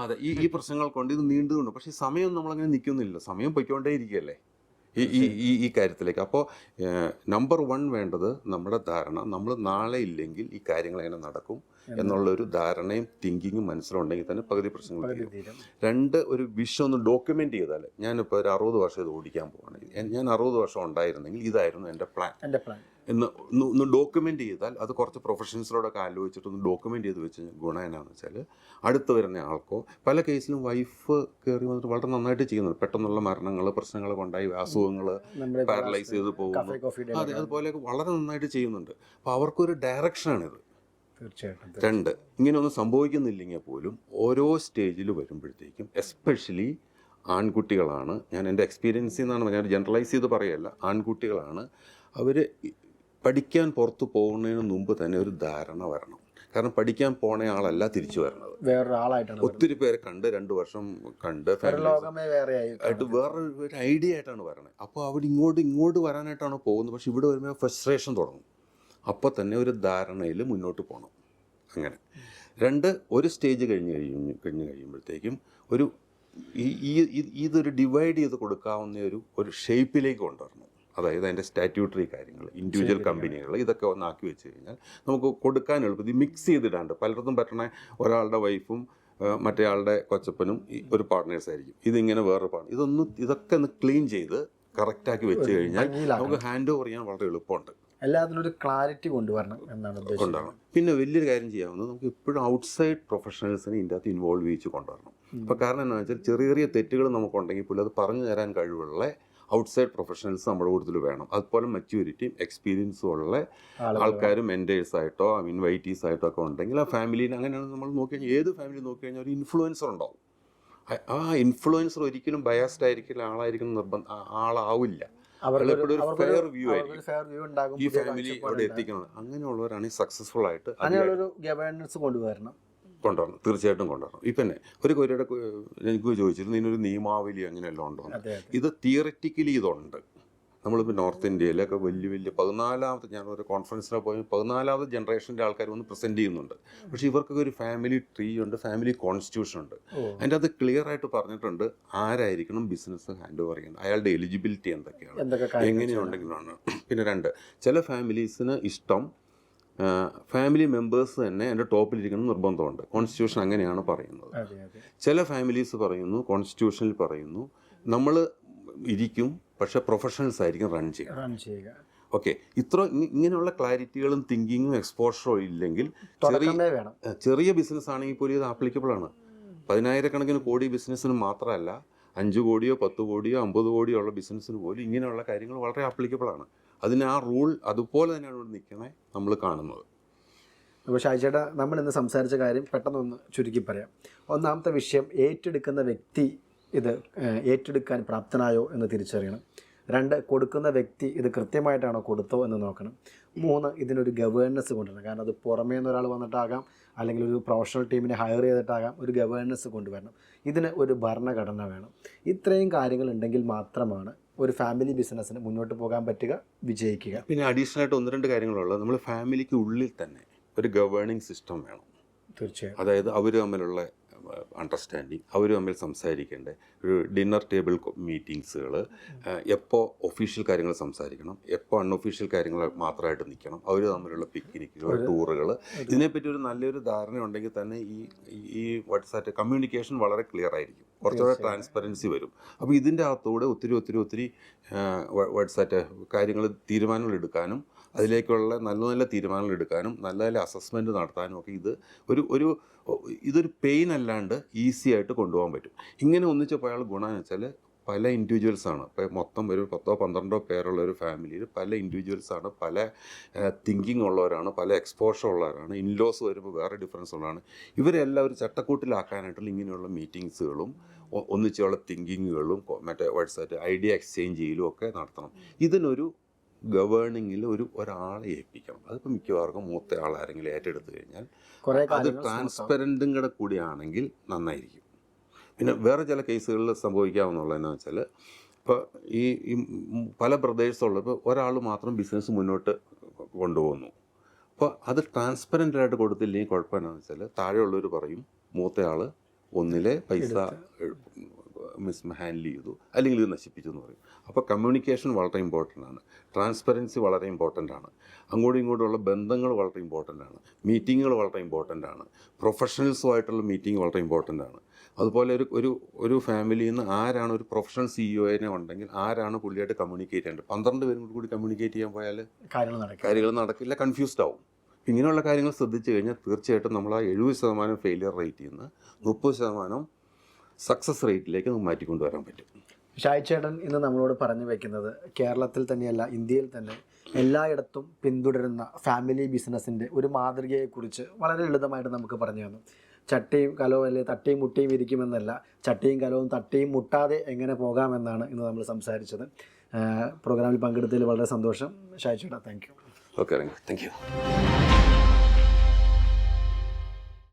അതെ ഈ ഈ പ്രശ്നങ്ങൾ കൊണ്ട് ഇത് നീണ്ടുകൊണ്ട് പക്ഷേ സമയം നമ്മളങ്ങനെ നിൽക്കുന്നില്ല. സമയം പൊയ്ക്കൊണ്ടേ ഇരിക്കുകയല്ലേ ഈ ഈ ഈ ഈ കാര്യത്തിലേക്ക്. അപ്പോൾ നമ്പർ വൺ വേണ്ടത് നമ്മുടെ ധാരണ. നമ്മൾ നാളെ ഇല്ലെങ്കിൽ ഈ കാര്യങ്ങൾ എങ്ങനെ നടക്കും എന്നുള്ളൊരു ധാരണയും തിങ്കിങ്ങും മനസ്സിലുണ്ടെങ്കിൽ തന്നെ പകുതി പ്രശ്നങ്ങൾ തീരും. രണ്ട് ഒരു വിഷം ഒന്ന് ഡോക്യുമെന്റ് ചെയ്താൽ ഞാനിപ്പോൾ ഒരു അറുപത് വർഷം ഇത് ഓടിക്കാൻ പോവാണെങ്കിൽ ഞാൻ അറുപത് വർഷം ഉണ്ടായിരുന്നെങ്കിൽ ഇതായിരുന്നു എന്റെ പ്ലാൻ എന്റെ പ്ലാൻ എന്ന് ഒന്ന് ഒന്ന് ഡോക്യുമെന്റ് ചെയ്താൽ അത് കുറച്ച് പ്രൊഫഷണൽസിനോടൊക്കെ ആലോചിച്ചിട്ട് ഒന്ന് ഡോക്യുമെന്റ് ചെയ്ത് വെച്ച് ഗുണം എന്നാന്ന് വെച്ചാൽ അടുത്ത് വരുന്ന ആൾക്കോ പല കേസിലും വൈഫ് കയറി വന്നിട്ട് വളരെ നന്നായിട്ട് ചെയ്യുന്നുണ്ട് പെട്ടെന്നുള്ള മരണങ്ങൾ പ്രശ്നങ്ങൾ കൊണ്ടായി അസുഖങ്ങൾ പാരലൈസ് ചെയ്ത് പോകുന്നു. അതെ അതുപോലെയൊക്കെ വളരെ നന്നായിട്ട് ചെയ്യുന്നുണ്ട്. അപ്പോൾ അവർക്കൊരു ഡയറക്ഷനാണിത് തീർച്ചയായിട്ടും രണ്ട് ഇങ്ങനെയൊന്നും സംഭവിക്കുന്നില്ലെങ്കിൽ പോലും ഓരോ സ്റ്റേജിൽ വരുമ്പോഴത്തേക്കും എസ്പെഷ്യലി ആൺകുട്ടികളാണ്. ഞാൻ എന്റെ എക്സ്പീരിയൻസിൽ നിന്നാണ് ഞാൻ ജനറലൈസ് ചെയ്ത് പറയല്ല. ആൺകുട്ടികളാണ്. അവർ പഠിക്കാൻ പുറത്ത് പോകുന്നതിന് മുമ്പ് തന്നെ ഒരു ധാരണ വരണം. കാരണം പഠിക്കാൻ പോണ ആളല്ല തിരിച്ചു വരുന്നത്. വേറൊരാളായിട്ടാണ് ഒത്തിരി പേരെ കണ്ട് രണ്ട് വർഷം കണ്ട് ആയിട്ട് വേറെ ഒരു ഐഡിയ ആയിട്ടാണ് വരണത് അപ്പോൾ അവിടെ ഇങ്ങോട്ട് ഇങ്ങോട്ട് വരാനായിട്ടാണ് പോകുന്നത്. പക്ഷെ ഇവിടെ വരുമ്പോൾ ഫ്രസ്ട്രേഷൻ തുടങ്ങും. അപ്പോൾ തന്നെ ഒരു ധാരണയിൽ മുന്നോട്ട് പോകണം അങ്ങനെ. രണ്ട് ഒരു സ്റ്റേജ് കഴിഞ്ഞ് കഴിഞ്ഞ് കഴിഞ്ഞ് കഴിയുമ്പോഴത്തേക്കും ഒരു ഈ- ഇതൊരു ഡിവൈഡ് ചെയ്ത് കൊടുക്കാവുന്ന ഒരു ഒരു ഷേപ്പിലേക്ക് കൊണ്ടുവരണം. അതായത് അതിന്റെ സ്റ്റാറ്റ്യൂട്ടറി കാര്യങ്ങൾ ഇൻഡിവിജ്വൽ കമ്പനികൾ ഇതൊക്കെ ഒന്നാക്കി വെച്ച് കഴിഞ്ഞാൽ നമുക്ക് കൊടുക്കാൻ എളുപ്പം. ഇത് മിക്സ് ചെയ്തിടാണ്ട് പലയിടത്തും പറ്റണ ഒരാളുടെ വൈഫും മറ്റേ ആളുടെ കൊച്ചപ്പനും ഒരു പാർട്ട്നേഴ്സ് ആയിരിക്കും. ഇതിങ്ങനെ വേറെ പാർട്ട് ഇതൊന്ന് ഇതൊക്കെ ഒന്ന് ക്ലീൻ ചെയ്ത് കറക്റ്റാക്കി വെച്ച് കഴിഞ്ഞാൽ നമുക്ക് ഹാൻഡ് ഓവർ ചെയ്യാൻ വളരെ എളുപ്പമുണ്ട്. എല്ലാത്തിനും ഒരു ക്ലാരിറ്റി കൊണ്ടുവരണം എന്നാണ് കൊണ്ടുവരണം. പിന്നെ വലിയൊരു കാര്യം ചെയ്യാവുന്നത് നമുക്ക് എപ്പോഴും ഔട്ട്സൈഡ് പ്രൊഫഷണൽസിനെ ഇതിന്റെ അകത്ത് ഇൻവോൾവ് ചെയ്ത് കൊണ്ടുവരണം. അപ്പോൾ കാരണം എന്താണെന്ന് വെച്ചാൽ ചെറിയ ചെറിയ തെറ്റുകൾ നമുക്കുണ്ടെങ്കിൽ പോലും അത് പറഞ്ഞു തരാൻ കഴിവുള്ള ഔട്ട്സൈഡ് പ്രൊഫഷണൽസ് നമ്മുടെ കൂടുതൽ വേണം. അതുപോലെ മെച്യൂരിറ്റിയും എക്സ്പീരിയൻസും ഉള്ള ആൾക്കാരും മെന്റേഴ്സ് ആയിട്ടോ ഐ മീൻ വൈറ്റീസ് ആയിട്ടോ ഒക്കെ ഉണ്ടെങ്കിൽ ആ ഫാമിലീനെ അങ്ങനെയാണ് നമ്മൾ നോക്കി കഴിഞ്ഞാൽ ഏത് ഫാമിലി നോക്കി കഴിഞ്ഞാൽ ഒരു ഇൻഫ്ലുവൻസർ ഉണ്ടാവും. ആ- ഇൻഫ്ലുവൻസർ ഒരിക്കലും ബയാസ്ഡ് ആയിരിക്കില്ല ആളായിരിക്കും നിർബന്ധം ആളാവില്ല. ഈ ഫാമിലി അവിടെ. എത്തിക്കുന്നത്. അങ്ങനെയുള്ളവരാണ് സക്സസ്ഫുൾ ആയിട്ട് അങ്ങനെയുള്ള അങ്ങനെയുള്ളൊരു ഗവേണൻസ് കൊണ്ടുവരണം. കൊണ്ടുവരണം. തീർച്ചയായിട്ടും കൊണ്ടുവരണം. ഇപ്പം തന്നെ ഒരു കൊരിയുടെ എനിക്ക് ചോദിച്ചിരുന്നു ഇതിനൊരു നിയമാവലി അങ്ങനെയെല്ലാം ഉണ്ടോ ഇത് തിയററ്റിക്കലി ഇതുണ്ട്. നമ്മളിപ്പോൾ നോർത്ത് ഇന്ത്യയിലൊക്കെ വലിയ വലിയ പതിനാലാമത്തെ ഞാൻ ഒരു കോൺഫറൻസിനെ പോയി പതിനാലാമത്തെ ജനറേഷന്റെ ആൾക്കാർ വന്ന് പ്രസന്റ് ചെയ്യുന്നുണ്ട്. പക്ഷേ ഇവർക്കൊക്കെ ഒരു ഫാമിലി ട്രീ ഉണ്ട് ഫാമിലി കോൺസ്റ്റിറ്റ്യൂഷൻ ഉണ്ട്. അതിന്റെ അത് ക്ലിയർ ആയിട്ട് പറഞ്ഞിട്ടുണ്ട് ആരായിരിക്കണം ബിസിനസ് ഹാൻഡ് ഓവർ ചെയ്യുന്നത്? അയാളുടെ എലിജിബിലിറ്റി എന്തൊക്കെയാണ്? എങ്ങനെയുണ്ടെങ്കിലാണ്? പിന്നെ രണ്ട് ചില ഫാമിലീസിന് ഇഷ്ടം ഫാമിലി മെമ്പേഴ്സ് തന്നെ എന്റെ ടോപ്പിലിരിക്കണം നിർബന്ധമുണ്ട്. കോൺസ്റ്റിറ്റ്യൂഷൻ അങ്ങനെയാണ് പറയുന്നത്. ചില ഫാമിലീസ് പറയുന്നു കോൺസ്റ്റിറ്റ്യൂഷനിൽ പറയുന്നു നമ്മൾ ഇരിക്കും പക്ഷെ പ്രൊഫഷണൽസ് ആയിരിക്കും റൺ ചെയ്യുക. ഓക്കെ ഇത്ര ഇങ്ങനെയുള്ള ക്ലാരിറ്റികളും തിങ്കിങ്ങും എക്സ്പോഷറും ഇല്ലെങ്കിൽ ചെറിയ ചെറിയ ബിസിനസ് ആണെങ്കിൽ പോലും ഇത് ആപ്ലിക്കബിൾ ആണ്. പതിനായിരക്കണക്കിന് കോടി ബിസിനസ്സിന് മാത്രമല്ല അഞ്ച് കോടിയോ പത്ത് കോടിയോ അമ്പത് കോടിയോ ഉള്ള ബിസിനസ്സിന് പോലും ഇങ്ങനെയുള്ള കാര്യങ്ങൾ വളരെ ആപ്ലിക്കബിൾ ആണ്. അതിന് ആ റൂൾ അതുപോലെ തന്നെയാണ് ഇവിടെ നിൽക്കണേ നമ്മൾ കാണുന്നത്. അപ്പോൾ ഷാജിയുടെ നമ്മൾ ഇന്ന് സംസാരിച്ച കാര്യം പെട്ടെന്നൊന്ന് ചുരുക്കി പറയാം. ഒന്നാമത്തെ വിഷയം ഏറ്റെടുക്കുന്ന വ്യക്തി ഇത് ഏറ്റെടുക്കാൻ പ്രാപ്തനായോ എന്ന് തിരിച്ചറിയണം. രണ്ട് കൊടുക്കുന്ന വ്യക്തി ഇത് കൃത്യമായിട്ടാണോ കൊടുത്തോ എന്ന് നോക്കണം. മൂന്ന് ഇതിനൊരു ഗവേണൻസ് കൊണ്ടുവരണം. കാരണം അത് പുറമേ നിന്ന് ഒരാൾ വന്നിട്ടാകാം അല്ലെങ്കിൽ ഒരു പ്രൊഫഷണൽ ടീമിനെ ഹയർ ചെയ്തിട്ടാകാം ഒരു ഗവേണൻസ് കൊണ്ടുവരണം. ഇതിന് ഒരു ഭരണഘടന വേണം. ഇത്രയും കാര്യങ്ങൾ ഉണ്ടെങ്കിൽ മാത്രമാണ് ഒരു ഫാമിലി ബിസിനസ്സിന് മുന്നോട്ട് പോകാൻ പറ്റുക വിജയിക്കുക. പിന്നെ അഡീഷണൽ ആയിട്ട് ഒന്ന് രണ്ട് കാര്യങ്ങളുള്ളത് നമ്മൾ ഫാമിലിക്ക് ഉള്ളിൽ തന്നെ ഒരു ഗവേണിംഗ് സിസ്റ്റം വേണം. തീർച്ചയായും. അതായത് അവർ തമ്മിലുള്ള അണ്ടർസ്റ്റാൻഡിങ് അവർ തമ്മിൽ സംസാരിക്കേണ്ട. ഒരു ഡിന്നർ ടേബിൾ മീറ്റിങ്സുകൾ എപ്പോൾ ഒഫീഷ്യൽ കാര്യങ്ങൾ സംസാരിക്കണം. എപ്പോൾ അൺഒഫീഷ്യൽ കാര്യങ്ങൾ മാത്രമായിട്ട് നിൽക്കണം അവർ തമ്മിലുള്ള പിക്നിക്കുകൾ ടൂറുകൾ ഇതിനെപ്പറ്റി ഒരു നല്ലൊരു ധാരണ ഉണ്ടെങ്കിൽ തന്നെ ഈ ഈ- വാട്സാറ്റ് കമ്മ്യൂണിക്കേഷൻ വളരെ ക്ലിയർ ആയിരിക്കും. കുറച്ചുകൂടെ ട്രാൻസ്പെറൻസി വരും. അപ്പോൾ ഇതിന്റെ അകത്തൂടെ ഒത്തിരി ഒത്തിരി ഒത്തിരി വാട്സാറ്റ് കാര്യങ്ങൾ തീരുമാനങ്ങൾ എടുക്കാനും അതിലേക്കുള്ള നല്ല നല്ല തീരുമാനങ്ങൾ എടുക്കാനും നല്ല നല്ല അസസ്മെന്റ് നടത്താനും ഒക്കെ ഇത് ഒരു ഒരു ഇതൊരു പെയിൻ അല്ലാണ്ട് ഈസി ആയിട്ട് കൊണ്ടുപോകാൻ പറ്റും. ഇങ്ങനെ ഒന്നിച്ച് പോയാൽ ഗുണമെന്ന് വെച്ചാൽ പല ഇൻഡിവിജ്വൽസാണ് ഇപ്പോൾ മൊത്തം ഒരു പത്തോ പന്ത്രണ്ടോ പേരുള്ള ഒരു ഫാമിലിയിൽ പല ഇൻഡിവിജ്വൽസാണ് പല തിങ്കിങ് ഉള്ളവരാണ് പല എക്സ്പോഷർ ഉള്ളവരാണ് ഇൻലോസ് വരുമ്പോൾ വേറെ ഡിഫറൻസ് ഉള്ളതാണ് ഇവരെല്ലാം ഒരു ചട്ടക്കൂട്ടിലാക്കാനായിട്ടുള്ള ഇങ്ങനെയുള്ള മീറ്റിങ്സുകളും ഒന്നിച്ചുള്ള തിങ്കിങ്ങുകളും മറ്റേ വാട്സാപ്പ് ഐഡിയ എക്സ്ചേഞ്ച് ചെയ്യലും ഒക്കെ നടത്തണം. ഇതിനൊരു ഗവേണിങ്ങിൽ ഒരു ഒരാളെ ഏൽപ്പിക്കണം. അതിപ്പോൾ മിക്കവാർക്കും മൂത്ത ആളാരെങ്കിലും ഏറ്റെടുത്തു കഴിഞ്ഞാൽ അത് ട്രാൻസ്പെറന്റും കൂടെ കൂടിയാണെങ്കിൽ നന്നായിരിക്കും. പിന്നെ വേറെ ചില കേസുകളിൽ സംഭവിക്കാവുന്നുള്ളതെന്ന് വെച്ചാൽ ഇപ്പോൾ ഈ പല പ്രദേശത്തുള്ളപ്പോൾ ഇപ്പോൾ ഒരാൾ മാത്രം ബിസിനസ് മുന്നോട്ട് കൊണ്ടുപോകുന്നു. അപ്പോൾ അത് ട്രാൻസ്പെറന്റ് ആയിട്ട് കൊടുത്തില്ലെങ്കിൽ കുഴപ്പമെന്നാന്ന് വെച്ചാൽ താഴെയുള്ളവർ പറയും മൂത്തയാൾ ഒന്നിലെ പൈസ മിസ് ഹാൻഡിൽ ചെയ്തു അല്ലെങ്കിൽ ഇത് നശിപ്പിച്ചു എന്ന് പറയും. അപ്പോൾ കമ്മ്യൂണിക്കേഷൻ വളരെ ഇമ്പോർട്ടന്റ് ആണ്. ട്രാൻസ്പെറൻസി വളരെ ഇമ്പോർട്ടന്റ് ആണ്. അങ്ങോട്ടും ഇങ്ങോട്ടുള്ള ബന്ധങ്ങൾ വളരെ ഇമ്പോർട്ടന്റ് ആണ്. മീറ്റിങ്ങുകൾ വളരെ ഇമ്പോർട്ടന്റ് ആണ്. പ്രൊഫഷണൽസുമായിട്ടുള്ള മീറ്റിംഗ് വളരെ ഇമ്പോർട്ടന്റ് ആണ്. അതുപോലെ ഒരു ഒരു ഒരു ഫാമിലിയിൽ നിന്ന് ആരാണ് ഒരു പ്രൊഫഷണൽ സിഇഒനെ ഉണ്ടെങ്കിൽ ആരാണ് പുള്ളിയായിട്ട് കമ്മ്യൂണിക്കേറ്റ് ചെയ്യേണ്ടത്? പന്ത്രണ്ട് പേരും കൂടി കമ്മ്യൂണിക്കേറ്റ് ചെയ്യാൻ പോയാൽ കാര്യങ്ങൾ നടക്കില്ല. കൺഫ്യൂസ്ഡ് ആവും. ഇങ്ങനെയുള്ള കാര്യങ്ങൾ ശ്രദ്ധിച്ചു കഴിഞ്ഞാൽ തീർച്ചയായിട്ടും നമ്മൾ ആ എഴുപത് ശതമാനം ഫെയിലിയർ റേറ്റ് ചെയ്യുന്ന മുപ്പത് ശതമാനം സക്സസ് റേറ്റിലേക്ക് നമുക്ക് മാറ്റിക്കൊണ്ടുവരാൻ പറ്റും. ഷായ്ചേട്ടൻ ഇന്ന് നമ്മളോട് പറഞ്ഞു വെക്കുന്നത് കേരളത്തിൽ തന്നെയല്ല ഇന്ത്യയിൽ തന്നെ എല്ലായിടത്തും പിന്തുടരുന്ന ഫാമിലി ബിസിനസ്സിന്റെ ഒരു മാതൃകയെക്കുറിച്ച് വളരെ ലളിതമായിട്ട് നമുക്ക് പറഞ്ഞു തന്നു. ചട്ടിയും കലവും അല്ലെങ്കിൽ തട്ടിയും മുട്ടിയും ഇരിക്കുമെന്നല്ല ചട്ടിയും കലവും തട്ടിയും മുട്ടാതെ എങ്ങനെ പോകാമെന്നാണ് ഇന്ന് നമ്മൾ സംസാരിച്ചത്. പ്രോഗ്രാമിൽ പങ്കെടുത്തതിൽ വളരെ സന്തോഷം. ഷായ്ചേട്ടാ thank you okay thank you